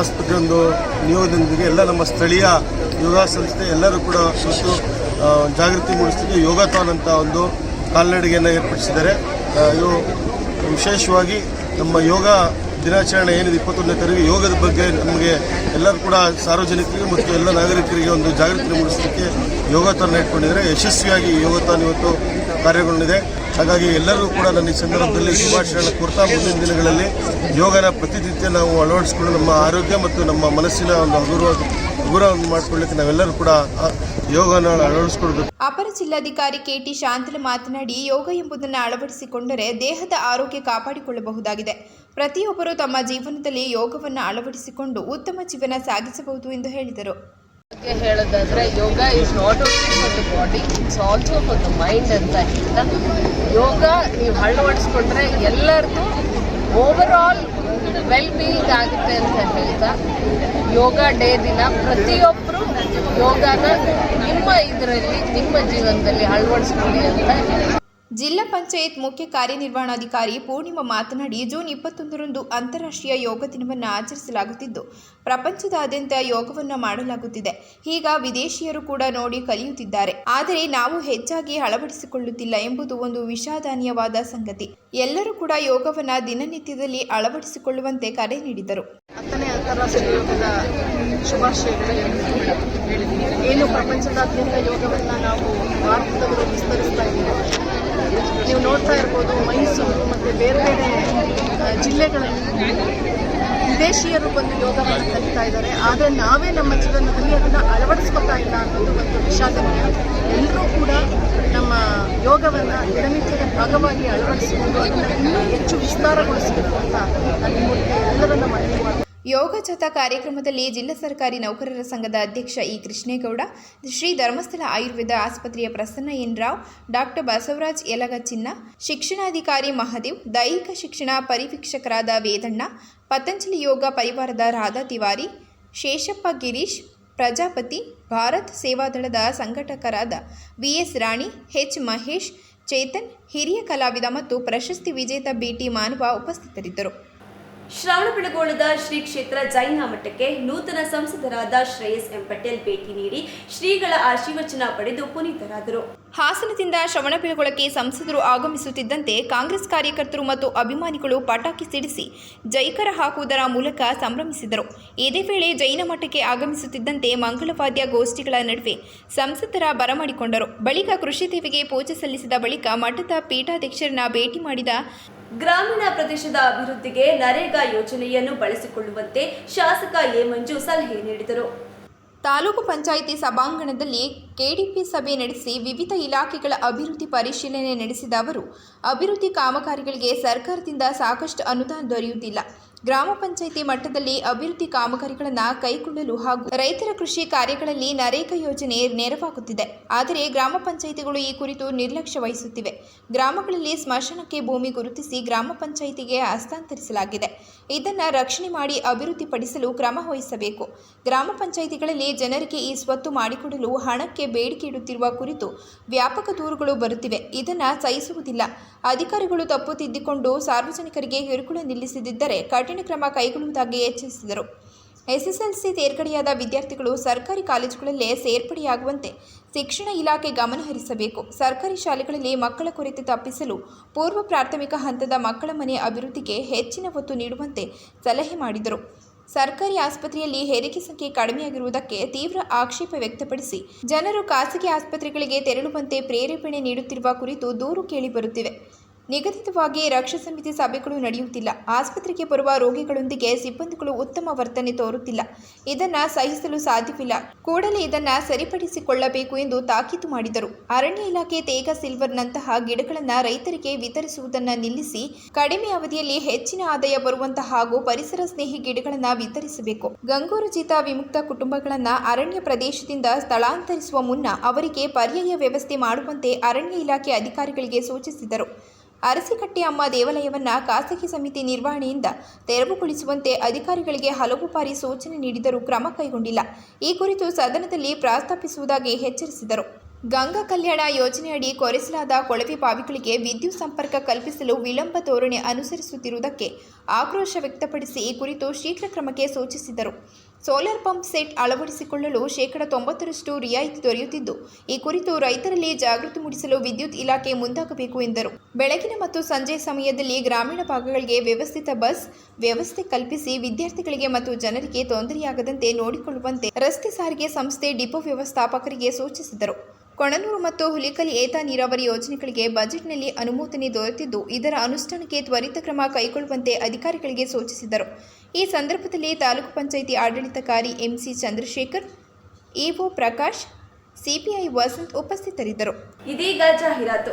E: ಆಸ್ಪತ್ರೆಯೊಂದು ನಿಯೋಗದೊಂದಿಗೆ ಎಲ್ಲ ನಮ್ಮ ಸ್ಥಳೀಯ ಯೋಗ ಸಂಸ್ಥೆ ಎಲ್ಲರೂ ಕೂಡ ಸುತ್ತು ಜಾಗೃತಿ ಮೂಡಿಸಲಿಕ್ಕೆ ಯೋಗಥಾನ್ ಅಂತ ಒಂದು ಕಾಲ್ನಡಿಗೆಯನ್ನು ಏರ್ಪಡಿಸಿದ್ದಾರೆ. ಇದು ವಿಶೇಷವಾಗಿ ನಮ್ಮ ಯೋಗ ದಿನಾಚರಣೆ ಏನಿದೆ, ಇಪ್ಪತ್ತೊಂದನೇ ತಾರೀಕು ಯೋಗದ ಬಗ್ಗೆ ನಮಗೆ ಎಲ್ಲರೂ ಕೂಡ ಸಾರ್ವಜನಿಕರಿಗೆ ಮತ್ತು ಎಲ್ಲ ನಾಗರಿಕರಿಗೆ ಒಂದು ಜಾಗೃತಿ ಮೂಡಿಸಲಿಕ್ಕೆ ಯೋಗತಾನ ಇಟ್ಕೊಂಡಿದ್ದಾರೆ ಯಶಸ್ವಿಯಾಗಿ ಯೋಗತಾನ್ ಇವತ್ತು ಕಾರ್ಯಗೊಂಡಿದೆ. ಹಾಗಾಗಿ ಎಲ್ಲರೂ ಕೂಡ ನನ್ನ ಈ ಸಂದರ್ಭದಲ್ಲಿ ಶುಭಾಶಯಗಳನ್ನು ಕೊಡ್ತಾ ಮುಂದಿನ ದಿನಗಳಲ್ಲಿ ಯೋಗನ ಪ್ರತಿನಿತ್ಯ ನಾವು ಅಳವಡಿಸಿಕೊಂಡು ನಮ್ಮ ಆರೋಗ್ಯ ಮತ್ತು ನಮ್ಮ ಮನಸ್ಸಿನ ಒಂದು ಹಗುರ ಹಗುರವನ್ನು ಮಾಡಿಕೊಳ್ಳಿಕ್ಕೆ ನಾವೆಲ್ಲರೂ ಕೂಡ ಯೋಗನ ಅಳವಡಿಸ್ಕೊಳ್ಬೇಕು
B: ಅಪರ ಜಿಲ್ಲಾಧಿಕಾರಿ ಕೆಟಿ ಶಾಂತಲ ಮಾತನಾಡಿ ಯೋಗ ಎಂಬುದನ್ನು ಅಳವಡಿಸಿಕೊಂಡರೆ ದೇಹದ ಆರೋಗ್ಯ ಕಾಪಾಡಿಕೊಳ್ಳಬಹುದಾಗಿದೆ. ಪ್ರತಿಯೊಬ್ಬರು ತಮ್ಮ ಜೀವನದಲ್ಲಿ ಯೋಗವನ್ನು ಅಳವಡಿಸಿಕೊಂಡು ಉತ್ತಮ ಜೀವನ ಸಾಗಿಸಬಹುದು ಎಂದು ಹೇಳಿದರು.
F: ಬಗ್ಗೆ ಹೇಳೋದಾದ್ರೆ yoga is not only for the body it's also for the mind ಅಂತ. ಹೇಳ್ತಾ ಯೋಗ ನೀವು ಅಳವಡಿಸ್ಕೊಂಡ್ರೆ ಎಲ್ಲರದು ಓವರ್ ಆಲ್ ವೆಲ್ ಬೀಯಿಂಗ್ ಆಗುತ್ತೆ ಅಂತ ಹೇಳ್ತಾ, ಯೋಗ ಡೇ ದಿನ ಪ್ರತಿಯೊಬ್ಬರು ಯೋಗನ ನಿಮ್ಮ ಇದರಲ್ಲಿ, ನಿಮ್ಮ ಜೀವನದಲ್ಲಿ ಅಳವಡಿಸ್ಕೊಳ್ಳಿ ಅಂತ
B: ಜಿಲ್ಲಾ ಪಂಚಾಯತ್ ಮುಖ್ಯ ಕಾರ್ಯನಿರ್ವಹಣಾಧಿಕಾರಿ ಪೂರ್ಣಿಮಾ ಮಾತನಾಡಿ, ಜೂನ್ ಇಪ್ಪತ್ತೊಂದರಂದು ಅಂತಾರಾಷ್ಟ್ರೀಯ ಯೋಗ ದಿನವನ್ನು ಆಚರಿಸಲಾಗುತ್ತಿದ್ದು, ಪ್ರಪಂಚದಾದ್ಯಂತ ಯೋಗವನ್ನು ಮಾಡಲಾಗುತ್ತಿದೆ. ಈಗ ವಿದೇಶಿಯರು ಕೂಡ ನೋಡಿ ಕಲಿಯುತ್ತಿದ್ದಾರೆ. ಆದರೆ ನಾವು ಹೆಚ್ಚಾಗಿ ಅಳವಡಿಸಿಕೊಳ್ಳುತ್ತಿಲ್ಲ ಎಂಬುದು ಒಂದು ವಿಷಾದನೀಯವಾದ ಸಂಗತಿ. ಎಲ್ಲರೂ ಕೂಡ ಯೋಗವನ್ನು ದಿನನಿತ್ಯದಲ್ಲಿ ಅಳವಡಿಸಿಕೊಳ್ಳುವಂತೆ ಕರೆ ನೀಡಿದರು.
G: ಏನು ಪ್ರಪಂಚದಾದ್ಯಂತ ಯೋಗವನ್ನು ನಾವು ಭಾರತದವರು ವಿಸ್ತರಿಸ್ತಾ ಇದ್ದೀವಿ. ನೀವು ನೋಡ್ತಾ ಇರ್ಬೋದು, ಮೈಸೂರು ಮತ್ತು ಬೇರೆ ಬೇರೆ ಜಿಲ್ಲೆಗಳಲ್ಲಿ ವಿದೇಶಿಯರು ಬಂದು ಯೋಗವನ್ನು ಕಲಿತಾ ಇದ್ದಾರೆ. ಆದರೆ ನಾವೇ ನಮ್ಮ ಜೀವನದಲ್ಲಿ ಅದನ್ನು ಅಳವಡಿಸ್ಕೊತಾ ಇಲ್ಲ ಅನ್ನೋದು ಒಂದು ವಿಷಾದನೀಯ. ಎಲ್ಲರೂ ಕೂಡ ನಮ್ಮ ಯೋಗವನ್ನು ದಿನನಿತ್ಯದ ಭಾಗವಾಗಿ ಅಳವಡಿಸಿಕೊಂಡು ಅದನ್ನು ಇನ್ನೂ ಹೆಚ್ಚು ವಿಸ್ತಾರಗೊಳಿಸಬೇಕು ಅಂತ ಮೂಲಕ ಎಲ್ಲರನ್ನ ಮನವಿ ಮಾಡ್ತೀನಿ
B: ಯೋಗ ಚತ ಕಾರ್ಯಕ್ರಮದಲ್ಲಿ ಜಿಲ್ಲಾ ಸರ್ಕಾರಿ ನೌಕರರ ಸಂಘದ ಅಧ್ಯಕ್ಷ ಇ ಕೃಷ್ಣೇಗೌಡ, ಶ್ರೀ ಧರ್ಮಸ್ಥಳ ಆಯುರ್ವೇದ ಆಸ್ಪತ್ರೆಯ ಪ್ರಸನ್ನ ಎನ್ ರಾವ್, ಡಾಕ್ಟರ್ ಬಸವರಾಜ್ ಯಲಗಚಿನ್ನ, ಶಿಕ್ಷಣಾಧಿಕಾರಿ ಮಹದೇವ್, ದೈಹಿಕ ಶಿಕ್ಷಣ ಪರಿವೀಕ್ಷಕರಾದ ವೇದಣ್ಣ, ಪತಂಜಲಿ ಯೋಗ ಪರಿವಾರದ ರಾಧಾ ತಿವಾರಿ, ಶೇಷಪ್ಪ ಗಿರೀಶ್, ಪ್ರಜಾಪತಿ, ಭಾರತ್ ಸೇವಾದಳದ ಸಂಘಟಕರಾದ ವಿಎಸ್ ರಾಣಿ, ಎಚ್ ಮಹೇಶ್, ಚೇತನ್, ಹಿರಿಯ ಕಲಾವಿದ ಮತ್ತು ಪ್ರಶಸ್ತಿ ವಿಜೇತ ಬಿಟಿ ಮಾನವ ಉಪಸ್ಥಿತರಿದ್ದರು.
A: ಶ್ರವಣಬೆಳಗೊಳದ ಶ್ರೀ ಕ್ಷೇತ್ರ ಜೈನ ಮಠಕ್ಕೆ ನೂತನ ಸಂಸದರಾದ ಶ್ರೇಯಸ್ ಎಂ ಪಟೇಲ್ ಭೇಟಿ ನೀಡಿ ಶ್ರೀಗಳ ಆಶೀರ್ವಚನ ಪಡೆದು ಪುನೀತರಾದರು.
B: ಹಾಸನದಿಂದ ಶ್ರವಣಬೆಳಗೊಳಕ್ಕೆ ಸಂಸದರು ಆಗಮಿಸುತ್ತಿದ್ದಂತೆ ಕಾಂಗ್ರೆಸ್ ಕಾರ್ಯಕರ್ತರು ಮತ್ತು ಅಭಿಮಾನಿಗಳು ಪಟಾಕಿ ಸಿಡಿಸಿ ಜೈಕರ ಹಾಕುವುದರ ಮೂಲಕ ಸಂಭ್ರಮಿಸಿದರು. ಇದೇ ವೇಳೆ ಜೈನ ಮಠಕ್ಕೆ ಆಗಮಿಸುತ್ತಿದ್ದಂತೆ ಮಂಗಳವಾದ್ಯ ಗೋಷ್ಠಿಗಳ ನಡುವೆ ಸಂಸದರ ಬರಮಾಡಿಕೊಂಡರು. ಬಳಿಕ ಕೃಷಿ ದೇವಿಗೆ ಪೂಜೆ ಸಲ್ಲಿಸಿದ ಬಳಿಕ ಮಠದ ಪೀಠಾಧ್ಯಕ್ಷರನ್ನ ಭೇಟಿ ಮಾಡಿದ
A: ಗ್ರಾಮೀಣ ಪ್ರದೇಶದ ಅಭಿವೃದ್ಧಿಗೆ ನರೇಗಾ ಯೋಜನೆಯನ್ನು ಬಳಸಿಕೊಳ್ಳುವಂತೆ ಶಾಸಕ ಎ ಸಲಹೆ ನೀಡಿದರು.
B: ತಾಲೂಕು ಪಂಚಾಯಿತಿ ಸಭಾಂಗಣದಲ್ಲಿ ಕೆಡಿಪಿ ಸಭೆ ನಡೆಸಿ ವಿವಿಧ ಇಲಾಖೆಗಳ ಅಭಿವೃದ್ಧಿ ಪರಿಶೀಲನೆ ನಡೆಸಿದ ಅವರು, ಅಭಿವೃದ್ಧಿ ಕಾಮಗಾರಿಗಳಿಗೆ ಸರ್ಕಾರದಿಂದ ಸಾಕಷ್ಟು ಅನುದಾನ ದೊರೆಯುತ್ತಿಲ್ಲ ಗ್ರಾಮ ಪಂಚಾಯಿತಿ ಮಟ್ಟದಲ್ಲಿ ಅಭಿವೃದ್ಧಿ ಕಾಮಗಾರಿಗಳನ್ನು ಕೈಗೊಳ್ಳಲು ಹಾಗೂ ರೈತರ ಕೃಷಿ ಕಾರ್ಯಗಳಲ್ಲಿ ನರೇಗಾ ಯೋಜನೆ ನೆರವಾಗುತ್ತಿದೆ. ಆದರೆ ಗ್ರಾಮ ಪಂಚಾಯಿತಿಗಳು ಈ ಕುರಿತು ನಿರ್ಲಕ್ಷ್ಯ ವಹಿಸುತ್ತಿವೆ. ಗ್ರಾಮಗಳಲ್ಲಿ ಸ್ಮಶಾನಕ್ಕೆ ಭೂಮಿ ಗುರುತಿಸಿ ಗ್ರಾಮ ಪಂಚಾಯಿತಿಗೆ ಹಸ್ತಾಂತರಿಸಲಾಗಿದೆ. ಇದನ್ನು ರಕ್ಷಣೆ ಮಾಡಿ ಅಭಿವೃದ್ಧಿಪಡಿಸಲು ಕ್ರಮ ವಹಿಸಬೇಕು. ಗ್ರಾಮ ಪಂಚಾಯಿತಿಗಳಲ್ಲಿ ಜನರಿಗೆ ಈ ಸ್ವತ್ತು ಮಾಡಿಕೊಡಲು ಹಣಕ್ಕೆ ಬೇಡಿಕೆ ಇಡುತ್ತಿರುವ ಕುರಿತು ವ್ಯಾಪಕ ದೂರುಗಳು ಬರುತ್ತಿವೆ. ಇದನ್ನು ಸಹಿಸುವುದಿಲ್ಲ. ಅಧಿಕಾರಿಗಳು ತಪ್ಪು ತಿದ್ದಿಕೊಂಡು ಸಾರ್ವಜನಿಕರಿಗೆ ಕಿರುಕುಳ ನಿಲ್ಲಿಸದಿದ್ದರೆ ಕಠಿಣ ಕ್ರಮ ಕೈಗೊಳ್ಳುವುದಾಗಿ ಎಚ್ಚರಿಸಿದರು. ಎಸ್ಎಸ್ಎಲ್ಸಿ ತೇರ್ಗಡೆಯಾದ ವಿದ್ಯಾರ್ಥಿಗಳು ಸರ್ಕಾರಿ ಕಾಲೇಜುಗಳಲ್ಲೇ ಸೇರ್ಪಡೆಯಾಗುವಂತೆ ಶಿಕ್ಷಣ ಇಲಾಖೆ ಗಮನ ಹರಿಸಬೇಕು. ಸರ್ಕಾರಿ ಶಾಲೆಗಳಲ್ಲಿ ಮಕ್ಕಳ ಕೊರತೆ ತಪ್ಪಿಸಲು ಪೂರ್ವ ಪ್ರಾಥಮಿಕ ಹಂತದ ಮಕ್ಕಳ ಮನೆ ಅಭಿವೃದ್ಧಿಗೆ ಹೆಚ್ಚಿನ ಒತ್ತು ನೀಡುವಂತೆ ಸಲಹೆ ಮಾಡಿದರು. ಸರ್ಕಾರಿ ಆಸ್ಪತ್ರೆಯಲ್ಲಿ ಹೆರಿಗೆ ಸಂಖ್ಯೆ ಕಡಿಮೆಯಾಗಿರುವುದಕ್ಕೆ ತೀವ್ರ ಆಕ್ಷೇಪ ವ್ಯಕ್ತಪಡಿಸಿ, ಜನರು ಖಾಸಗಿ ಆಸ್ಪತ್ರೆಗಳಿಗೆ ತೆರಳುವಂತೆ ಪ್ರೇರೇಪಣೆ ನೀಡುತ್ತಿರುವ ಕುರಿತು ದೂರು ಕೇಳಿಬರುತ್ತಿವೆ ನಿಗದಿತವಾಗಿ ರಕ್ಷಾ ಸಮಿತಿ ಸಭೆಗಳು ನಡೆಯುತ್ತಿಲ್ಲ. ಆಸ್ಪತ್ರೆಗೆ ಬರುವ ರೋಗಿಗಳೊಂದಿಗೆ ಸಿಬ್ಬಂದಿಗಳು ಉತ್ತಮ ವರ್ತನೆ ತೋರುತ್ತಿಲ್ಲ. ಇದನ್ನು ಸಹಿಸಲು ಸಾಧ್ಯವಿಲ್ಲ. ಕೂಡಲೇ ಇದನ್ನು ಸರಿಪಡಿಸಿಕೊಳ್ಳಬೇಕು ಎಂದು ತಾಕೀತು ಮಾಡಿದರು. ಅರಣ್ಯ ಇಲಾಖೆ ತೇಗ ಸಿಲ್ವರ್ನಂತಹ ಗಿಡಗಳನ್ನು ರೈತರಿಗೆ ವಿತರಿಸುವುದನ್ನು ನಿಲ್ಲಿಸಿ, ಕಡಿಮೆ ಅವಧಿಯಲ್ಲಿ ಹೆಚ್ಚಿನ ಆದಾಯ ಬರುವಂತಹ ಹಾಗೂ ಪರಿಸರ ಸ್ನೇಹಿ ಗಿಡಗಳನ್ನು ವಿತರಿಸಬೇಕು. ಗಂಗೂರು ಜೀತ ವಿಮುಕ್ತ ಕುಟುಂಬಗಳನ್ನು ಅರಣ್ಯ ಪ್ರದೇಶದಿಂದ ಸ್ಥಳಾಂತರಿಸುವ ಮುನ್ನ ಅವರಿಗೆ ಪರ್ಯಾಯ ವ್ಯವಸ್ಥೆ ಮಾಡುವಂತೆ ಅರಣ್ಯ ಇಲಾಖೆ ಅಧಿಕಾರಿಗಳಿಗೆ ಸೂಚಿಸಿದರು. ಅರಸಿಕಟ್ಟೆ ಅಮ್ಮ ದೇವಾಲಯವನ್ನ ಖಾಸಗಿ ಸಮಿತಿ ನಿರ್ವಹಣೆಯಿಂದ ತೆರವುಗೊಳಿಸುವಂತೆ ಅಧಿಕಾರಿಗಳಿಗೆ ಹಲವು ಬಾರಿ ಸೂಚನೆ ನೀಡಿದರೂ ಕ್ರಮ ಕೈಗೊಂಡಿಲ್ಲ. ಈ ಕುರಿತು ಸದನದಲ್ಲಿ ಪ್ರಸ್ತಾಪಿಸುವುದಾಗಿ ಎಚ್ಚರಿಸಿದರು. ಗಂಗಾ ಕಲ್ಯಾಣ ಯೋಜನೆಯಡಿ ಕೊರೆಸಲಾದ ಕೊಳವೆ ಬಾವಿಗಳಿಗೆ ವಿದ್ಯುತ್ ಸಂಪರ್ಕ ಕಲ್ಪಿಸಲು ವಿಳಂಬ ಧೋರಣೆ ಅನುಸರಿಸುತ್ತಿರುವುದಕ್ಕೆ ಆಕ್ರೋಶ ವ್ಯಕ್ತಪಡಿಸಿ ಈ ಕುರಿತು ಶೀಘ್ರ ಕ್ರಮಕ್ಕೆ ಸೂಚಿಸಿದರು. ಸೋಲಾರ್ ಪಂಪ್ ಸೆಟ್ ಅಳವಡಿಸಿಕೊಳ್ಳಲು ಶೇಕಡ ತೊಂಬತ್ತರಷ್ಟು ರಿಯಾಯಿತಿ ದೊರೆಯುತ್ತಿದ್ದು, ಈ ಕುರಿತು ರೈತರಲ್ಲಿ ಜಾಗೃತಿ ಮೂಡಿಸಲು ವಿದ್ಯುತ್ ಇಲಾಖೆ ಮುಂದಾಗಬೇಕು ಎಂದರು. ಬೆಳಗಿನ ಮತ್ತು ಸಂಜೆ ಸಮಯದಲ್ಲಿ ಗ್ರಾಮೀಣ ಭಾಗಗಳಿಗೆ ವ್ಯವಸ್ಥಿತ ಬಸ್ ವ್ಯವಸ್ಥೆ ಕಲ್ಪಿಸಿ ವಿದ್ಯಾರ್ಥಿಗಳಿಗೆ ಮತ್ತು ಜನರಿಗೆ ತೊಂದರೆಯಾಗದಂತೆ ನೋಡಿಕೊಳ್ಳುವಂತೆ ರಸ್ತೆ ಸಾರಿಗೆ ಸಂಸ್ಥೆ ಡಿಪೋ ವ್ಯವಸ್ಥಾಪಕರಿಗೆ ಸೂಚಿಸಿದರು. ಕೊಣನೂರು ಮತ್ತು ಹುಲಿಕಲಿ ಏತ ನೀರಾವರಿ ಯೋಜನೆಗಳಿಗೆ ಬಜೆಟ್ನಲ್ಲಿ ಅನುಮೋದನೆ ದೊರೆತಿದ್ದು, ಇದರ ಅನುಷ್ಠಾನಕ್ಕೆ ತ್ವರಿತ ಕ್ರಮ ಕೈಗೊಳ್ಳುವಂತೆ ಅಧಿಕಾರಿಗಳಿಗೆ ಸೂಚಿಸಿದರು. ಈ ಸಂದರ್ಭದಲ್ಲಿ taluk panchayat ಆಡಳಿತಕಾರಿ MC Chandrashekhar, EO Prakash, CPI Vasanth ಉಪಸ್ಥಿತರಿದ್ದರು.
A: ಇದೀಗ ಜಾಹೀರಾತು.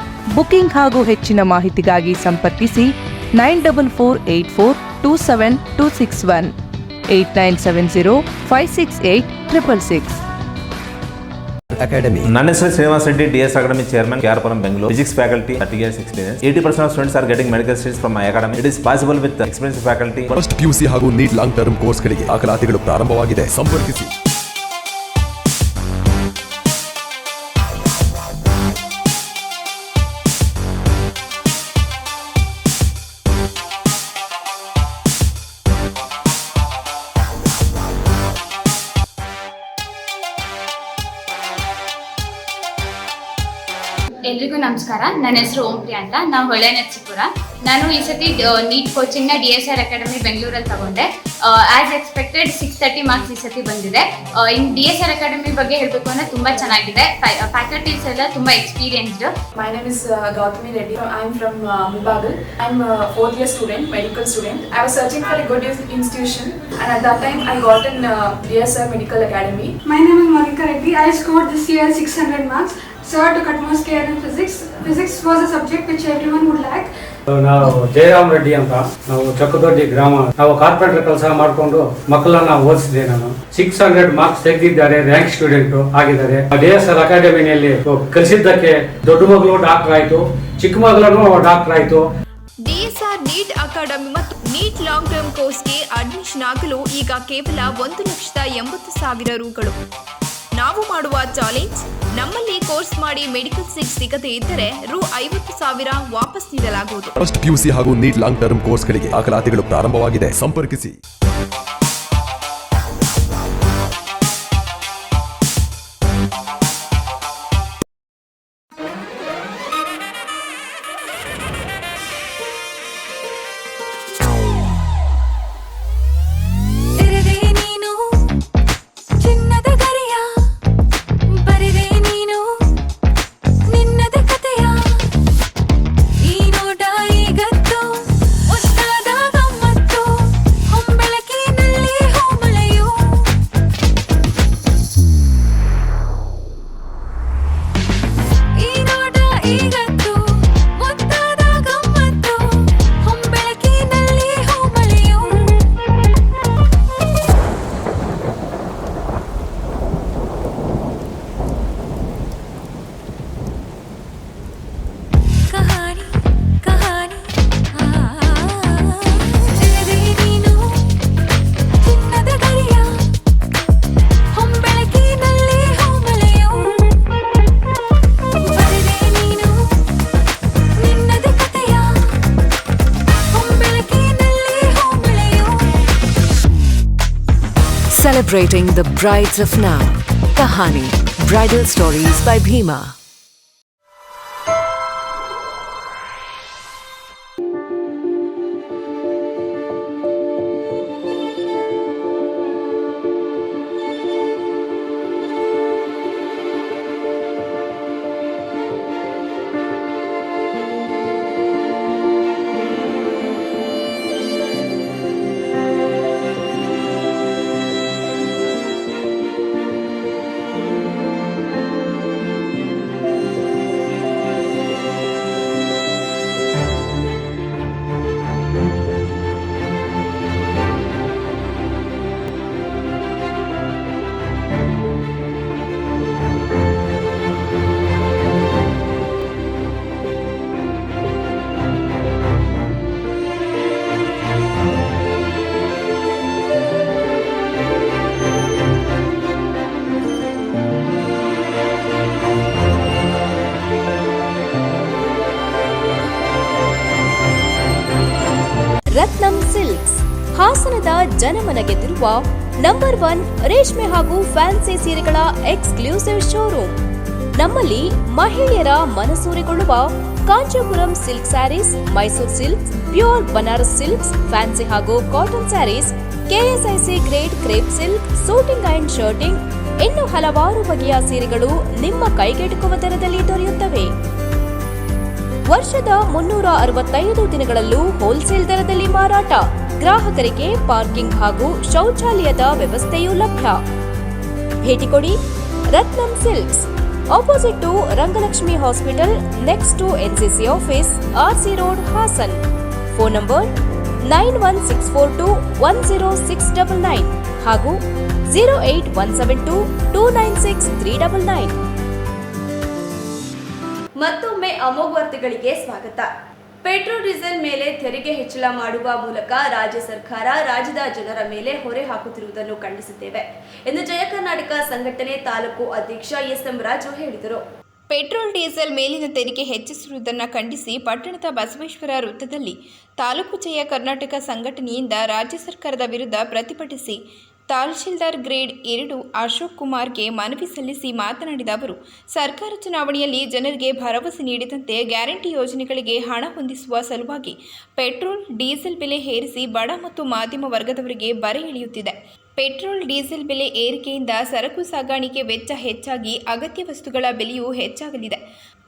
H: ಬುಕಿಂಗ್ ಹಾಗೂ ಹೆಚ್ಚಿನ ಮಾಹಿತಿಗಾಗಿ ಸಂಪರ್ಕಿಸಿ nine double four eight four two seven two six one eight nine seven zero five six eight triple six.
I: Academy ನನ್ನ ಹೆಸರು Srinivas Reddy D S academy chairman R Puram Bengaluru. Physics faculty thirty years experience eighty percent of students are getting medical studies from my academy it is possible with experience faculty
J: first PUC ಹಾಗೂ NEET long term ಕೋರ್ಸ್ಗಳಿಗೆ ದಾಖಲಾತಿಗಳು ಪ್ರಾರಂಭವಾಗಿದೆ. ಸಂಪರ್ಕಿಸಿ.
K: ನಮಸ್ಕಾರ. ನನ್ನ ಹೆಸರು ಓಂಪ್ರಿ ಅಂತ. ನಾವು ಹೊಳೆ ನರಸೀಪುರ. ನಾನು ಈ ಸತಿ ನೀಟ್ ಕೋಚಿಂಗ್ನ ಡಿ ಎಸ್ ಆರ್ ಅಕಾಡೆಮಿ ಬೆಂಗಳೂರಲ್ಲಿ ತಗೊಂಡೆ. As expected six thirty marks ಈ ಸತಿ ಬಂದಿದೆ. In D S R academy ಬಗ್ಗೆ ಹೇಳಬೇಕು ಅಂದ್ರೆ ತುಂಬಾ ಚೆನ್ನಾಗಿದೆ. ಫ್ಯಾಕಲ್ಟೀಸ್ ಎಲ್ಲ ತುಂಬಾ experienced
L: My name is Gautami Reddy I am from Mumbagal I I'm a year year student, medical student. I was searching for a good and institution and at that time I got in R DSR Medical Academy.
K: My name is Reddy I I scored this year 600 marks. Sir took utmost care in physics. Physics was a subject which everyone would lack.
M: ನಾವು ಜಯರಾಮ್ ರೆಡ್ಡಿ ಅಂತ ನಾವು ಚಕ್ಕದೊಡ್ಡಿ ಗ್ರಾಮ ನಾವು carpenter ಕೆಲಸ ಮಾಡಿಕೊಂಡು ಮಕ್ಕಳನ್ನ ಓದಿಸಿದೆ ನಾನು ಸಿಕ್ಸ್ ಹಂಡ್ರೆಡ್ ಮಾರ್ಕ್ಸ್ ತೆಗೆದಿದ್ದಾರೆ ರ್ಯಾಂಕ್ ಸ್ಟೂಡೆಂಟ್ ಆಗಿದ್ದಾರೆ ಡಿ ಎಸ್ ಆರ್ ಅಕಾಡೆಮಿನಲ್ಲಿ ಕಲಿಸಿದ್ದಕ್ಕೆ ದೊಡ್ಡ ಮಗಳು ಡಾಕ್ಟರ್ ಆಯ್ತು ಚಿಕ್ಕ ಮಗಳನ್ನು ಡಾಕ್ಟರ್ ಆಯ್ತು
B: ಡಿಎಸ್ಆರ್ ನೀಟ್ ಅಕಾಡೆಮಿ ಮತ್ತು ನೀಟ್ ಲಾಂಗ್ ಟರ್ಮ್ ಕೋರ್ಸ್ಗೆ ಅಡ್ಮಿಷನ್ ಆಗಲು ಈಗ ಕೇವಲ ಒಂದು ಲಕ್ಷದ ಎಂಬತ್ತು ಸಾವಿರ ರುಗಳು ನಾವು ಮಾಡುವ ಚಾಲೆಂಜ್ ನಮ್ಮಲ್ಲಿ ಕೋರ್ಸ್ ಮಾಡಿ ಮೆಡಿಕಲ್ ಸೀಟ್ ಸಿಗದೇ ಇದ್ದರೆ ರು ಐವತ್ತು ಸಾವಿರ ವಾಪಸ್ ನೀಡಲಾಗುವುದು.
J: ಫಸ್ಟ್ ಪಿಯುಸಿ ಹಾಗೂ ನೀಟ್ ಲಾಂಗ್ ಟರ್ಮ್ ಕೋರ್ಸ್ಗಳಿಗೆ ದಾಖಲಾತಿಗಳು ಪ್ರಾರಂಭವಾಗಿದೆ. ಸಂಪರ್ಕಿಸಿ.
N: Celebrating the brides of now. Kahani Bridal Stories by Bhima.
O: ಗೆದ್ದಿರುವ ನಂಬರ್ ಒನ್ ರೇಷ್ಮೆ ಹಾಗೂ ಫ್ಯಾನ್ಸಿ ಸೀರೆಗಳ ಎಕ್ಸ್ಕ್ಲೂಸಿವ್ ಶೋರೂಮ್ ನಮ್ಮಲ್ಲಿ ಮಹಿಳೆಯರ ಮನಸೂರೆಗೊಳ್ಳುವ Kanchipuram silk sarees Mysuru silks pure Banaras silks fancy ಹಾಗೂ cotton sarees KSIC grade crepe silk suiting and shirting ಇನ್ನು ಹಲವಾರು ಬಗೆಯ ಸೀರೆಗಳು ನಿಮ್ಮ ಕೈಗೆಟುಕುವ ದರದಲ್ಲಿ ದೊರೆಯುತ್ತವೆ. ವರ್ಷದ ಮುನ್ನೂರ ಅರವತ್ತೈದು ದಿನಗಳಲ್ಲೂ ಹೋಲ್ಸೇಲ್ ದರದಲ್ಲಿ ಮಾರಾಟ. ಗ್ರಾಹಕರಿಗೆ ಪಾರ್ಕಿಂಗ್ ಹಾಗೂ ಶೌಚಾಲಯದ ವ್ಯವಸ್ಥೆಯೂ ಲಭ್ಯ. ಭೇಟಿ ಕೊಡಿ Ratnam silks. Opposite to Rangalakshmi hospital next to NCC office RC road Hassan. Phone number nine one six four two one zero six double nine ಹಾಗೂ zero eight one seven two two nine six three double nine ಮತ್ತೊಮ್ಮೆ ಅಮೋಘ ವಾರ್ತೆಗಳಿಗೆ ಸ್ವಾಗತ. Petrol diesel ಮೇಲೆ ತೆರಿಗೆ ಹೆಚ್ಚಳ ಮಾಡುವ ಮೂಲಕ ರಾಜ್ಯ ಸರ್ಕಾರ ರಾಜ್ಯದ ಜನರ ಮೇಲೆ ಹೊರೆ ಹಾಕುತ್ತಿರುವುದನ್ನು ಖಂಡಿಸುತ್ತೇವೆ. ಎಂದು ಜಯ ಕರ್ನಾಟಕ ಸಂಘಟನೆ ತಾಲೂಕು ಅಧ್ಯಕ್ಷ ಎಸ್ ಎಂ ರಾಜು ಹೇಳಿದರು.
B: ಪೆಟ್ರೋಲ್ ಡೀಸೆಲ್ ಮೇಲಿನ ತೆರಿಗೆ ಹೆಚ್ಚಿಸಿರುವುದನ್ನು ಖಂಡಿಸಿ ಪಟ್ಟಣದ ಬಸವೇಶ್ವರ ವೃತ್ತದಲ್ಲಿ ತಾಲೂಕು ಜಯ ಕರ್ನಾಟಕ ಸಂಘಟನೆಯಿಂದ ರಾಜ್ಯ ಸರ್ಕಾರದ ವಿರುದ್ಧ ಪ್ರತಿಭಟಿಸಿ ತಹಶೀಲ್ದಾರ್ ಗ್ರೇಡ್ ಎರಡು ಅಶೋಕ್ ಕುಮಾರ್ಗೆ ಮನವಿ ಸಲ್ಲಿಸಿ ಮಾತನಾಡಿದ ಅವರು, ಸರ್ಕಾರ ಚುನಾವಣೆಯಲ್ಲಿ ಜನರಿಗೆ ಭರವಸೆ ನೀಡಿದಂತೆ ಗ್ಯಾರಂಟಿ ಯೋಜನೆಗಳಿಗೆ ಹಣ ಹೊಂದಿಸುವ ಸಲುವಾಗಿ ಪೆಟ್ರೋಲ್, ಡೀಸೆಲ್ ಬೆಲೆ ಏರಿಸಿ ಬಡ ಮತ್ತು ಮಾಧ್ಯಮ ವರ್ಗದವರಿಗೆ ಬರೆ ಇಳಿಯುತ್ತಿದೆ ಪೆಟ್ರೋಲ್, ಡೀಸೆಲ್ ಬೆಲೆ ಏರಿಕೆಯಿಂದ ಸರಕು ಸಾಗಾಣಿಕೆ ವೆಚ್ಚ ಹೆಚ್ಚಾಗಿ ಅಗತ್ಯ ವಸ್ತುಗಳ ಬೆಲೆಯೂ ಹೆಚ್ಚಾಗಲಿದೆ.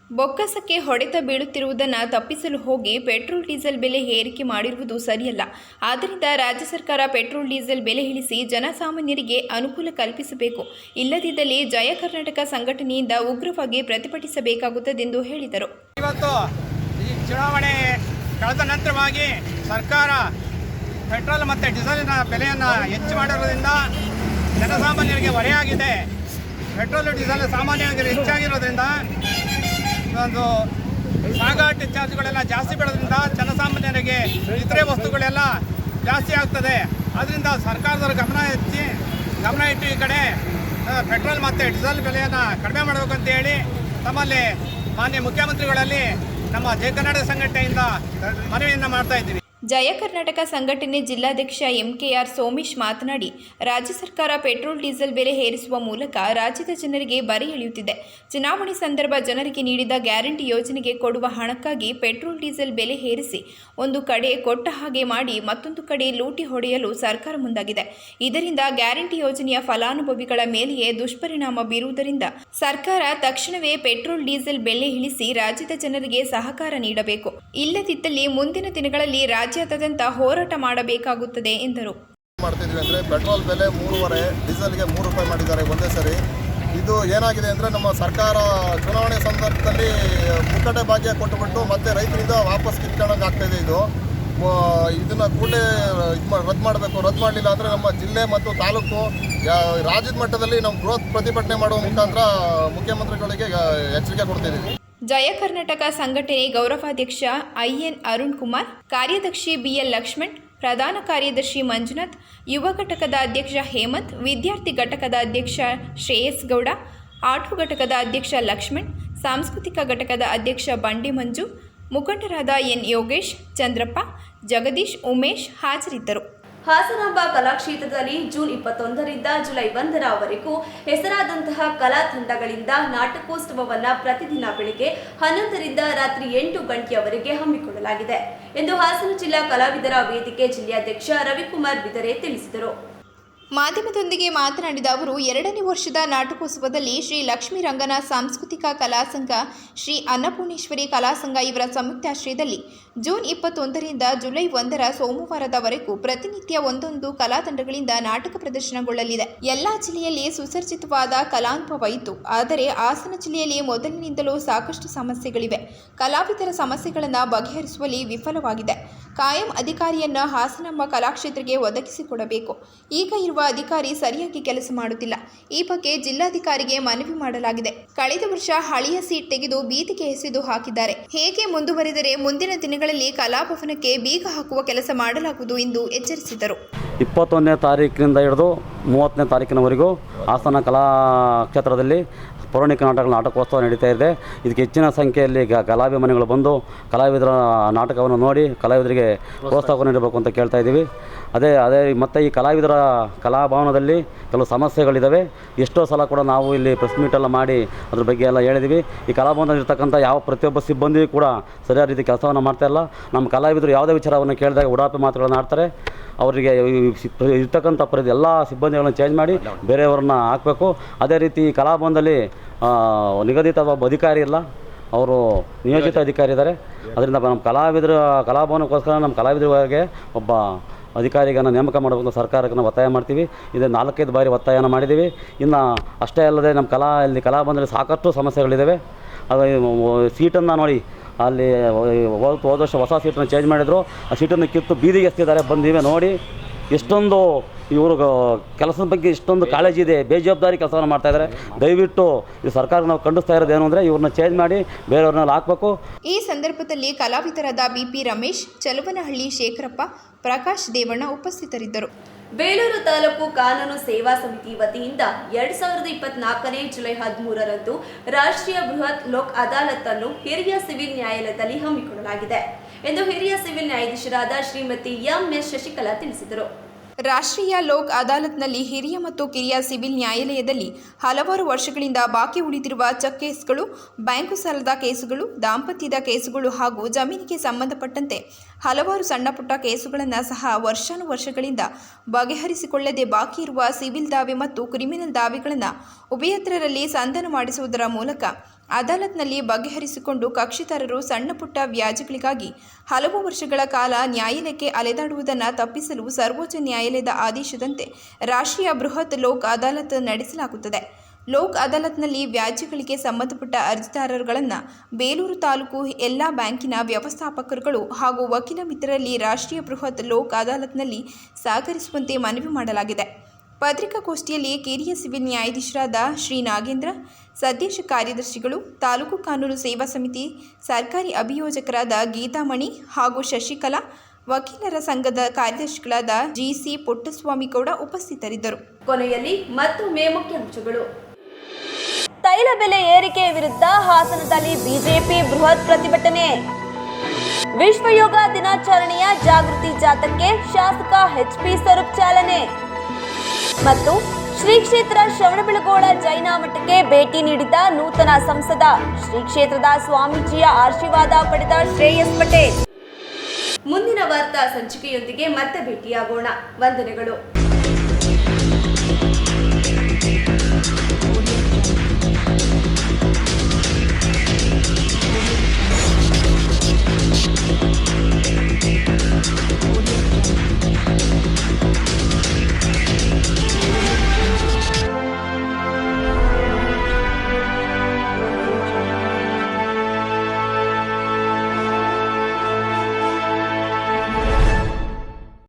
B: ಬೊಕ್ಕಸಕ್ಕೆ ಹೊಡೆತ ಬೀಳುತ್ತಿರುವುದನ್ನು ತಪ್ಪಿಸಲು ಹೋಗಿ ಪೆಟ್ರೋಲ್ ಡೀಸೆಲ್ ಬೆಲೆ ಏರಿಕೆ ಮಾಡಿರುವುದು ಸರಿಯಲ್ಲ. ಆದ್ದರಿಂದ ರಾಜ್ಯ ಸರ್ಕಾರ ಪೆಟ್ರೋಲ್ ಡೀಸೆಲ್ ಬೆಲೆ ಇಳಿಸಿ ಜನಸಾಮಾನ್ಯರಿಗೆ ಅನುಕೂಲ ಕಲ್ಪಿಸಬೇಕು. ಇಲ್ಲದಿದ್ದಲ್ಲಿ ಜಯ ಕರ್ನಾಟಕ ಸಂಘಟನೆಯಿಂದ ಉಗ್ರವಾಗಿ ಪ್ರತಿಭಟಿಸಬೇಕಾಗುತ್ತದೆ ಎಂದು ಹೇಳಿದರು.
D: ಇವತ್ತು ಈ ಚುನಾವಣೆ ಕಳೆದ ನಂತರವಾಗಿ ಸರ್ಕಾರ ಪೆಟ್ರೋಲ್ ಮತ್ತು ಡೀಸೆಲಿನ ಬೆಲೆಯನ್ನು ಹೆಚ್ಚು ಮಾಡಿರೋದ್ರಿಂದ ಜನಸಾಮಾನ್ಯರಿಗೆ ಹೊರೆಯಾಗಿದೆ. ಪೆಟ್ರೋಲ್ ಡೀಸೆಲ್ ಸಾಮಾನ್ಯವಾಗಿ ಹೆಚ್ಚಾಗಿರೋದ್ರಿಂದ ಒಂದು ಸಾಗಾಟ ಚಾರ್ಜ್ಗಳೆಲ್ಲ ಜಾಸ್ತಿ ಬೆಳೆದ್ರಿಂದ ಜನಸಾಮಾನ್ಯರಿಗೆ ಇತರೆ ವಸ್ತುಗಳೆಲ್ಲ ಜಾಸ್ತಿ ಆಗ್ತದೆ. ಅದರಿಂದ ಸರ್ಕಾರದವರು ಗಮನ ಹೆಚ್ಚಿ ಗಮನ ಇಟ್ಟು ಈ ಕಡೆ ಪೆಟ್ರೋಲ್ ಮತ್ತು ಡೀಸೆಲ್ ಬೆಲೆಯನ್ನು ಕಡಿಮೆ ಮಾಡಬೇಕು ಅಂತ ಹೇಳಿ ತಮ್ಮಲ್ಲಿ ಮಾನ್ಯ ಮುಖ್ಯಮಂತ್ರಿಗಳಲ್ಲಿ ನಮ್ಮ ಜಯ ಕರ್ನಾಟಕ ಸಂಘಟನೆಯಿಂದ ಮನವಿಯನ್ನು ಮಾಡ್ತಾ ಇದ್ದೀವಿ.
B: ಜಯ ಕರ್ನಾಟಕ ಸಂಘಟನೆ ಜಿಲ್ಲಾಧ್ಯಕ್ಷ ಎಂಕೆಆರ್ ಸೋಮೇಶ್ ಮಾತನಾಡಿ, ರಾಜ್ಯ ಸರ್ಕಾರ ಪೆಟ್ರೋಲ್, ಡೀಸೆಲ್ ಬೆಲೆ ಏರಿಸುವ ಮೂಲಕ ರಾಜ್ಯದ ಜನರಿಗೆ ಬರೆ ಎಳೆಯುತ್ತಿದೆ. ಚುನಾವಣೆ ಸಂದರ್ಭ ಜನರಿಗೆ ನೀಡಿದ ಗ್ಯಾರಂಟಿ ಯೋಜನೆಗೆ ಕೊಡುವ ಹಣಕ್ಕಾಗಿ ಪೆಟ್ರೋಲ್, ಡೀಸೆಲ್ ಬೆಲೆ ಏರಿಸಿ ಒಂದು ಕಡೆ ಕೊಟ್ಟ ಹಾಗೆ ಮಾಡಿ ಮತ್ತೊಂದು ಕಡೆ ಲೂಟಿ ಹೊಡೆಯಲು ಸರ್ಕಾರ ಮುಂದಾಗಿದೆ. ಇದರಿಂದ ಗ್ಯಾರಂಟಿ ಯೋಜನೆಯ ಫಲಾನುಭವಿಗಳ ಮೇಲೆಯೇ ದುಷ್ಪರಿಣಾಮ ಬೀರುವುದರಿಂದ ಸರ್ಕಾರ ತಕ್ಷಣವೇ ಪೆಟ್ರೋಲ್, ಡೀಸೆಲ್ ಬೆಲೆ ಇಳಿಸಿ ರಾಜ್ಯದ ಜನರಿಗೆ ಸಹಕಾರ ನೀಡಬೇಕು. ಇಲ್ಲದಿದ್ದಲ್ಲಿ ಮುಂದಿನ ದಿನಗಳಲ್ಲಿ ರಾಜ್ಯಾದ್ಯಂತ ಹೋರಾಟ ಮಾಡಬೇಕಾಗುತ್ತದೆ ಎಂದರು.
P: ಮಾಡ್ತಿದ್ವಿ ಅಂದರೆ ಪೆಟ್ರೋಲ್ ಬೆಲೆ ಮೂರುವರೆ, ಡೀಸೆಲ್ಗೆ ಮೂರು ರೂಪಾಯಿ ಮಾಡಿದ್ದಾರೆ ಒಂದೇ ಸರಿ. ಇದು ಏನಾಗಿದೆ ಅಂದರೆ ನಮ್ಮ ಸರ್ಕಾರ ಚುನಾವಣೆ ಸಂದರ್ಭದಲ್ಲಿ ಮುಕ್ಕಟೆ ಭಾಗ್ಯ ಕೊಟ್ಟುಬಿಟ್ಟು ಮತ್ತೆ ರೈತರಿಂದ ವಾಪಸ್ ಕಿತ್ಕೊಳ್ಳೋಕೆ ಆಗ್ತಾಯಿದೆ ಇದು ಇದನ್ನು ಕೂಡಲೇ ಇದು ಮಾಡಿ ರದ್ದು ಮಾಡಬೇಕು, ರದ್ದು ಮಾಡಲಿಲ್ಲ ಅಂದರೆ ನಮ್ಮ ಜಿಲ್ಲೆ ಮತ್ತು ತಾಲೂಕು ರಾಜ್ಯದ ಮಟ್ಟದಲ್ಲಿ ನಾವು ಬೃಹತ್ ಪ್ರತಿಭಟನೆ ಮಾಡುವ ಮುಖಾಂತರ ಮುಖ್ಯಮಂತ್ರಿಗಳಿಗೆ ಎಚ್ಚರಿಕೆ ಕೊಡ್ತಿದ್ದೀವಿ
B: ಜಯ ಕರ್ನಾಟಕ ಸಂಘಟನೆ ಗೌರವಾಧ್ಯಕ್ಷ ಐಎನ್ ಅರುಣ್ ಕುಮಾರ್, ಕಾರ್ಯದರ್ಶಿ ಬಿಎಲ್ ಲಕ್ಷ್ಮಣ್, ಪ್ರಧಾನ ಕಾರ್ಯದರ್ಶಿ ಮಂಜುನಾಥ್, ಯುವ ಘಟಕದ ಅಧ್ಯಕ್ಷ ಹೇಮಂತ್, ವಿದ್ಯಾರ್ಥಿ ಘಟಕದ ಅಧ್ಯಕ್ಷ ಶ್ರೇಯಸ್ ಗೌಡ, ಆಟೋ ಘಟಕದ ಅಧ್ಯಕ್ಷ ಲಕ್ಷ್ಮಣ್, ಸಾಂಸ್ಕೃತಿಕ ಘಟಕದ ಅಧ್ಯಕ್ಷ ಬಂಡಿ ಮಂಜು, ಮುಖಂಡರಾದ ಎನ್ ಯೋಗೇಶ್, ಚಂದ್ರಪ್ಪ, ಜಗದೀಶ್, ಉಮೇಶ್ ಹಾಜರಿದ್ದರು.
O: ಹಾಸನಾಂಬ ಕಲಾಕ್ಷೇತ್ರದಲ್ಲಿ ಜೂನ್ ಇಪ್ಪತ್ತೊಂದರಿಂದ ಜುಲೈ ಒಂದರವರೆಗೂ ಹೆಸರಾದಂತಹ ಕಲಾ ತಂಡಗಳಿಂದ ನಾಟಕೋತ್ಸವವನ್ನು ಪ್ರತಿದಿನ ಬೆಳಿಗ್ಗೆ ಹನ್ನೊಂದರಿಂದ ರಾತ್ರಿ ಎಂಟು ಗಂಟೆಯವರೆಗೆ ಹಮ್ಮಿಕೊಳ್ಳಲಾಗಿದೆ ಎಂದು ಹಾಸನ ಜಿಲ್ಲಾ ಕಲಾವಿದರ ವೇದಿಕೆ ಜಿಲ್ಲಾಧ್ಯಕ್ಷ ರವಿಕುಮಾರ್ ಬಿದರೆ ತಿಳಿಸಿದರು.
B: ಮಾಧ್ಯಮದೊಂದಿಗೆ ಮಾತನಾಡಿದ ಅವರು, ಎರಡನೇ ವರ್ಷದ ನಾಟಕೋತ್ಸವದಲ್ಲಿ ಶ್ರೀ ಲಕ್ಷ್ಮೀ ರಂಗನ ಸಾಂಸ್ಕೃತಿಕ ಕಲಾಸಂಘ ಶ್ರೀ ಅನ್ನಪೂರ್ಣೇಶ್ವರಿ ಕಲಾಸಂಘ ಇವರ ಸಂಯುಕ್ತಾಶ್ರಯದಲ್ಲಿ ಜೂನ್ ಇಪ್ಪತ್ತೊಂದರಿಂದ ಜುಲೈ ಒಂದರ ಸೋಮವಾರದವರೆಗೂ ಪ್ರತಿನಿತ್ಯ ಒಂದೊಂದು ಕಲಾತಂಡಗಳಿಂದ ನಾಟಕ ಪ್ರದರ್ಶನಗೊಳ್ಳಲಿದೆ. ಎಲ್ಲಾ ಜಿಲ್ಲೆಯಲ್ಲಿ ಸುಸರ್ಜಿತವಾದ ಕಲಾನುಭವ ಇತ್ತು. ಆದರೆ ಹಾಸನ ಜಿಲ್ಲೆಯಲ್ಲಿ ಮೊದಲಿನಿಂದಲೂ ಸಾಕಷ್ಟು ಸಮಸ್ಯೆಗಳಿವೆ. ಕಲಾವಿದರ ಸಮಸ್ಯೆಗಳನ್ನು ಬಗೆಹರಿಸುವಲ್ಲಿ ವಿಫಲವಾಗಿದೆ. ಕಾಯಂ ಅಧಿಕಾರಿಯನ್ನು ಹಾಸನಮ್ಮ ಕಲಾಕ್ಷೇತ್ರಕ್ಕೆ ಒದಗಿಸಿಕೊಡಬೇಕು. ಈಗ ಇರುವ ಅಧಿಕಾರಿ ಸರಿಯಾಗಿ ಕೆಲಸ ಮಾಡುತ್ತಿಲ್ಲ. ಈ ಬಗ್ಗೆ ಜಿಲ್ಲಾಧಿಕಾರಿಗೆ ಮನವಿ ಮಾಡಲಾಗಿದೆ. ಕಳೆದ ವರ್ಷ ಹಳೆಯ ಸೀಟ್ ತೆಗೆದು ಬೀದಿಗೆ ಎಸೆದು ಹಾಕಿದ್ದಾರೆ. ಹೇಗೆ ಮುಂದುವರಿದರೆ ಮುಂದಿನ ದಿನಗಳಲ್ಲಿ ಕಲಾಭವನಕ್ಕೆ ಬೀಗ ಹಾಕುವ ಕೆಲಸ ಮಾಡಲಾಗುವುದು ಎಂದು ಎಚ್ಚರಿಸಿದರು.
Q: ಇಪ್ಪತ್ತೊಂದನೇ ತಾರೀಕಿನಿಂದ ಹಿಡಿದು ಮೂವತ್ತನೇ ತಾರೀಕಿನವರೆಗೂ ಹಾಸನ ಕಲಾ ಕ್ಷೇತ್ರದಲ್ಲಿ ಪೌರಾಣಿಕ ನಾಟಕ ನಾಟಕೋತ್ಸವ ನಡೀತಾ ಇದೆ. ಇದಕ್ಕೆ ಹೆಚ್ಚಿನ ಸಂಖ್ಯೆಯಲ್ಲಿ ಗ ಕಲಾಭಿಮಾನಿಗಳು ಬಂದು ಕಲಾವಿದರ ನಾಟಕವನ್ನು ನೋಡಿ ಕಲಾವಿದರಿಗೆ ಪ್ರೋತ್ಸಾಹ ನೀಡಬೇಕು ಅಂತ ಕೇಳ್ತಾ ಇದ್ದೀವಿ. ಅದೇ ಅದೇ ಮತ್ತು ಈ ಕಲಾವಿದರ ಕಲಾಭವನದಲ್ಲಿ ಕೆಲವು ಸಮಸ್ಯೆಗಳಿದ್ದಾವೆ ಎಷ್ಟೋ ಸಲ ಕೂಡ ನಾವು ಇಲ್ಲಿ ಪ್ರೆಸ್ ಮೀಟೆಲ್ಲ ಮಾಡಿ ಅದ್ರ ಬಗ್ಗೆ ಎಲ್ಲ ಹೇಳಿದ್ದೀವಿ ಈ ಕಲಾಭವನದಲ್ಲಿರ್ತಕ್ಕಂಥ ಯಾವ ಪ್ರತಿಯೊಬ್ಬ ಸಿಬ್ಬಂದಿಯೂ ಕೂಡ ಸರಿಯಾದ ರೀತಿ ಕೆಲಸವನ್ನು ಮಾಡ್ತಾ ಇಲ್ಲ. ನಮ್ಮ ಕಲಾವಿದರು ಯಾವುದೇ ವಿಚಾರವನ್ನು ಕೇಳಿದಾಗ ಉಡಾಪೆ ಮಾತುಗಳನ್ನು ಆಡ್ತಾರೆ. ಅವರಿಗೆ ಇರ್ತಕ್ಕಂಥ ಪ್ರತಿ ಎಲ್ಲ ಸಿಬ್ಬಂದಿಗಳನ್ನು ಚೇಂಜ್ ಮಾಡಿ ಬೇರೆಯವ್ರನ್ನ ಹಾಕಬೇಕು. ಅದೇ ರೀತಿ ಈ ಕಲಾಭವನದಲ್ಲಿ ನಿಗದಿತ ಒಬ್ಬ ಅಧಿಕಾರಿ ಇಲ್ಲ. ಅವರು ನಿಯೋಜಿತ ಅಧಿಕಾರಿ ಇದ್ದಾರೆ. ಅದರಿಂದ ನಮ್ಮ ಕಲಾವಿದರ ಕಲಾಭವನಕ್ಕೋಸ್ಕರ ನಮ್ಮ ಕಲಾವಿದರಿಗೆ ಒಬ್ಬ ಅಧಿಕಾರಿಗಳನ್ನು ನೇಮಕ ಮಾಡಬೇಕು ಅಂತ ಸರ್ಕಾರಕ್ಕೆ ನಾವು ಒತ್ತಾಯ ಮಾಡ್ತೀವಿ. ಇದು ನಾಲ್ಕೈದು ಬಾರಿ ಒತ್ತಾಯನ ಮಾಡಿದ್ದೀವಿ. ಇನ್ನು ಅಷ್ಟೇ ಅಲ್ಲದೆ ನಮ್ಮ ಕಲಾ ಇಲ್ಲಿ ಕಲಾಭವನದಲ್ಲಿ ಸಾಕಷ್ಟು ಸಮಸ್ಯೆಗಳಿದ್ದಾವೆ ಅದು ಸೀಟನ್ನು ನೋಡಿ ಅಲ್ಲಿ ಹೋದ ವರ್ಷ ಹೊಸ ಸೀಟನ್ನು ಚೇಂಜ್ ಮಾಡಿದರು. ಆ ಸೀಟನ್ನು ಕಿತ್ತು ಬೀದಿಗೆ ಎಸ್ತಿದ್ದಾರೆ ಬಂದಿವೆ ನೋಡಿ. ಎಷ್ಟೊಂದು ಇವರು ಕೆಲಸದ ಬಗ್ಗೆ ಇಷ್ಟೊಂದು ಕಾಳಜಿ ಇದೆ, ಬೇಜವಾಬ್ದಾರಿ ಕೆಲಸವನ್ನು ಮಾಡ್ತಾ ಇದ್ದಾರೆ. ದಯವಿಟ್ಟು ಈ ಸರ್ಕಾರ ನಾವು ಖಂಡಿಸ್ತಾ ಇರೋದು ಏನು ಅಂದರೆ ಇವ್ರನ್ನ ಚೇಂಜ್ ಮಾಡಿ ಬೇರೆಯವ್ರನ್ನೆಲ್ಲ ಹಾಕಬೇಕು.
B: ಈ ಸಂದರ್ಭದಲ್ಲಿ ಕಲಾವಿದರಾದ ಬಿಪಿ ರಮೇಶ್, ಚಲುವನಹಳ್ಳಿ ಶೇಖರಪ್ಪ, ಪ್ರಕಾಶ್ ದೇವಣ್ಣ ಉಪಸ್ಥಿತರಿದ್ದರು.
A: ಬೇಲೂರು ತಾಲೂಕು ಕಾನೂನು ಸೇವಾ ಸಮಿತಿ ವತಿಯಿಂದ ಎರಡ್ ಸಾವಿರದ ಇಪ್ಪತ್ನಾಲ್ಕನೇ ಜುಲೈ ಹದಿಮೂರರಂದು ರಾಷ್ಟ್ರೀಯ ಬೃಹತ್ ಲೋಕ್ ಅದಾಲತ್ ಅನ್ನು ಹಿರಿಯ ಸಿವಿಲ್ ನ್ಯಾಯಾಲಯದಲ್ಲಿ ಹಮ್ಮಿಕೊಳ್ಳಲಾಗಿದೆ ಎಂದು ಹಿರಿಯ ಸಿವಿಲ್ ನ್ಯಾಯಾಧೀಶರಾದ ಶ್ರೀಮತಿ ಎಂ ಎಸ್ ಶಶಿಕಲಾ ತಿಳಿಸಿದರು.
B: ರಾಷ್ಟ್ರೀಯ ಲೋಕ್ ಅದಾಲತ್ನಲ್ಲಿ ಹಿರಿಯ ಮತ್ತು ಕಿರಿಯ ಸಿವಿಲ್ ನ್ಯಾಯಾಲಯದಲ್ಲಿ ಹಲವಾರು ವರ್ಷಗಳಿಂದ ಬಾಕಿ ಉಳಿದಿರುವ ಚೆಕ್ ಕೇಸ್ಗಳು, ಬ್ಯಾಂಕು ಸಾಲದ ಕೇಸುಗಳು, ದಾಂಪತ್ಯದ ಕೇಸುಗಳು ಹಾಗೂ ಜಮೀನಿಗೆ ಸಂಬಂಧಪಟ್ಟಂತೆ ಹಲವಾರು ಸಣ್ಣಪುಟ್ಟ ಕೇಸುಗಳನ್ನು ಸಹ ವರ್ಷಾನುವರ್ಷಗಳಿಂದ ಬಗೆಹರಿಸಿಕೊಳ್ಳದೆ ಬಾಕಿ ಇರುವ ಸಿವಿಲ್ ದಾವೆ ಮತ್ತು ಕ್ರಿಮಿನಲ್ ದಾವೆಗಳನ್ನು ಉಭಯತ್ರರಲ್ಲಿ ಸಂಧಾನ ಮಾಡಿಸುವುದರ ಮೂಲಕ ಅದಾಲತ್ನಲ್ಲಿ ಬಗೆಹರಿಸಿಕೊಂಡು ಕಕ್ಷಿದಾರರು ಸಣ್ಣಪುಟ್ಟ ವ್ಯಾಜ್ಯಗಳಿಗಾಗಿ ಹಲವು ವರ್ಷಗಳ ಕಾಲ ನ್ಯಾಯಾಲಯಕ್ಕೆ ಅಲೆದಾಡುವುದನ್ನು ತಪ್ಪಿಸಲು ಸರ್ವೋಚ್ಚ ನ್ಯಾಯಾಲಯದ ಆದೇಶದಂತೆ ರಾಷ್ಟ್ರೀಯ ಬೃಹತ್ ಲೋಕ್ ಅದಾಲತ್ ನಡೆಸಲಾಗುತ್ತದೆ. ಲೋಕ್ ಅದಾಲತ್ನಲ್ಲಿ ವ್ಯಾಜ್ಯಗಳಿಗೆ ಸಂಬಂಧಪಟ್ಟ ಅರ್ಜಿದಾರರುಗಳನ್ನು ಬೇಲೂರು ತಾಲೂಕು ಎಲ್ಲ ಬ್ಯಾಂಕಿನ ವ್ಯವಸ್ಥಾಪಕರುಗಳು ಹಾಗೂ ವಕೀಲ ಮಿತ್ರರಲ್ಲಿ ರಾಷ್ಟ್ರೀಯ ಬೃಹತ್ ಲೋಕ್ ಅದಾಲತ್ನಲ್ಲಿ ಸಹಕರಿಸುವಂತೆ ಮನವಿ ಮಾಡಲಾಗಿದೆ. ಪತ್ರಿಕಾಗೋಷ್ಠಿಯಲ್ಲಿ ಕಿರಿಯ ಸಿವಿಲ್ ನ್ಯಾಯಾಧೀಶರಾದ ಶ್ರೀ ನಾಗೇಂದ್ರ ಸದೇಶ ಕಾರ್ಯದರ್ಶಿಗಳು, ತಾಲೂಕು ಕಾನೂನು ಸೇವಾ ಸಮಿತಿ ಸರ್ಕಾರಿ ಅಭಿಯೋಜಕರಾದ ಗೀತಾಮಣಿ ಹಾಗೂ ಶಶಿಕಲಾ, ವಕೀಲರ ಸಂಘದ ಕಾರ್ಯದರ್ಶಿಗಳಾದ ಜಿಸಿ ಪುಟ್ಟಸ್ವಾಮಿ ಗೌಡ ಉಪಸ್ಥಿತರಿದ್ದರು.
A: ಕೊನೆಯಲ್ಲಿ ಮತ್ತೊಮ್ಮೆ ಮುಖ್ಯಾಂಶಗಳು ತೈಲ ಬೆಲೆ ಏರಿಕೆ ವಿರುದ್ಧ ಹಾಸನದಲ್ಲಿ ಬಿಜೆಪಿ ಬೃಹತ್ ಪ್ರತಿಭಟನೆ. ವಿಶ್ವ ಯೋಗ ದಿನಾಚರಣೆಯ ಜಾಗೃತಿ ಜಾಥಾಕ್ಕೆ ಶಾಸಕ ಎಚ್ಪಿ ಸ್ವರೂಪ್ ಚಾಲನೆ. ಮತ್ತು ಶ್ರೀ ಕ್ಷೇತ್ರ ಶ್ರವಣಬೆಳಗೋಳ ಜೈನ ಮಠಕ್ಕೆ ಭೇಟಿ ನೀಡಿದ ನೂತನ ಸಂಸದ ಶ್ರೀ ಕ್ಷೇತ್ರದ ಸ್ವಾಮೀಜಿಯ ಆಶೀರ್ವಾದ ಪಡೆದ ಶ್ರೇಯಸ್ ಪಟೇಲ್. ಮುಂದಿನ ವಾರ್ತಾ ಸಂಚಿಕೆಯೊಂದಿಗೆ ಮತ್ತೆ ಭೇಟಿಯಾಗೋಣ. ವಂದನೆಗಳು.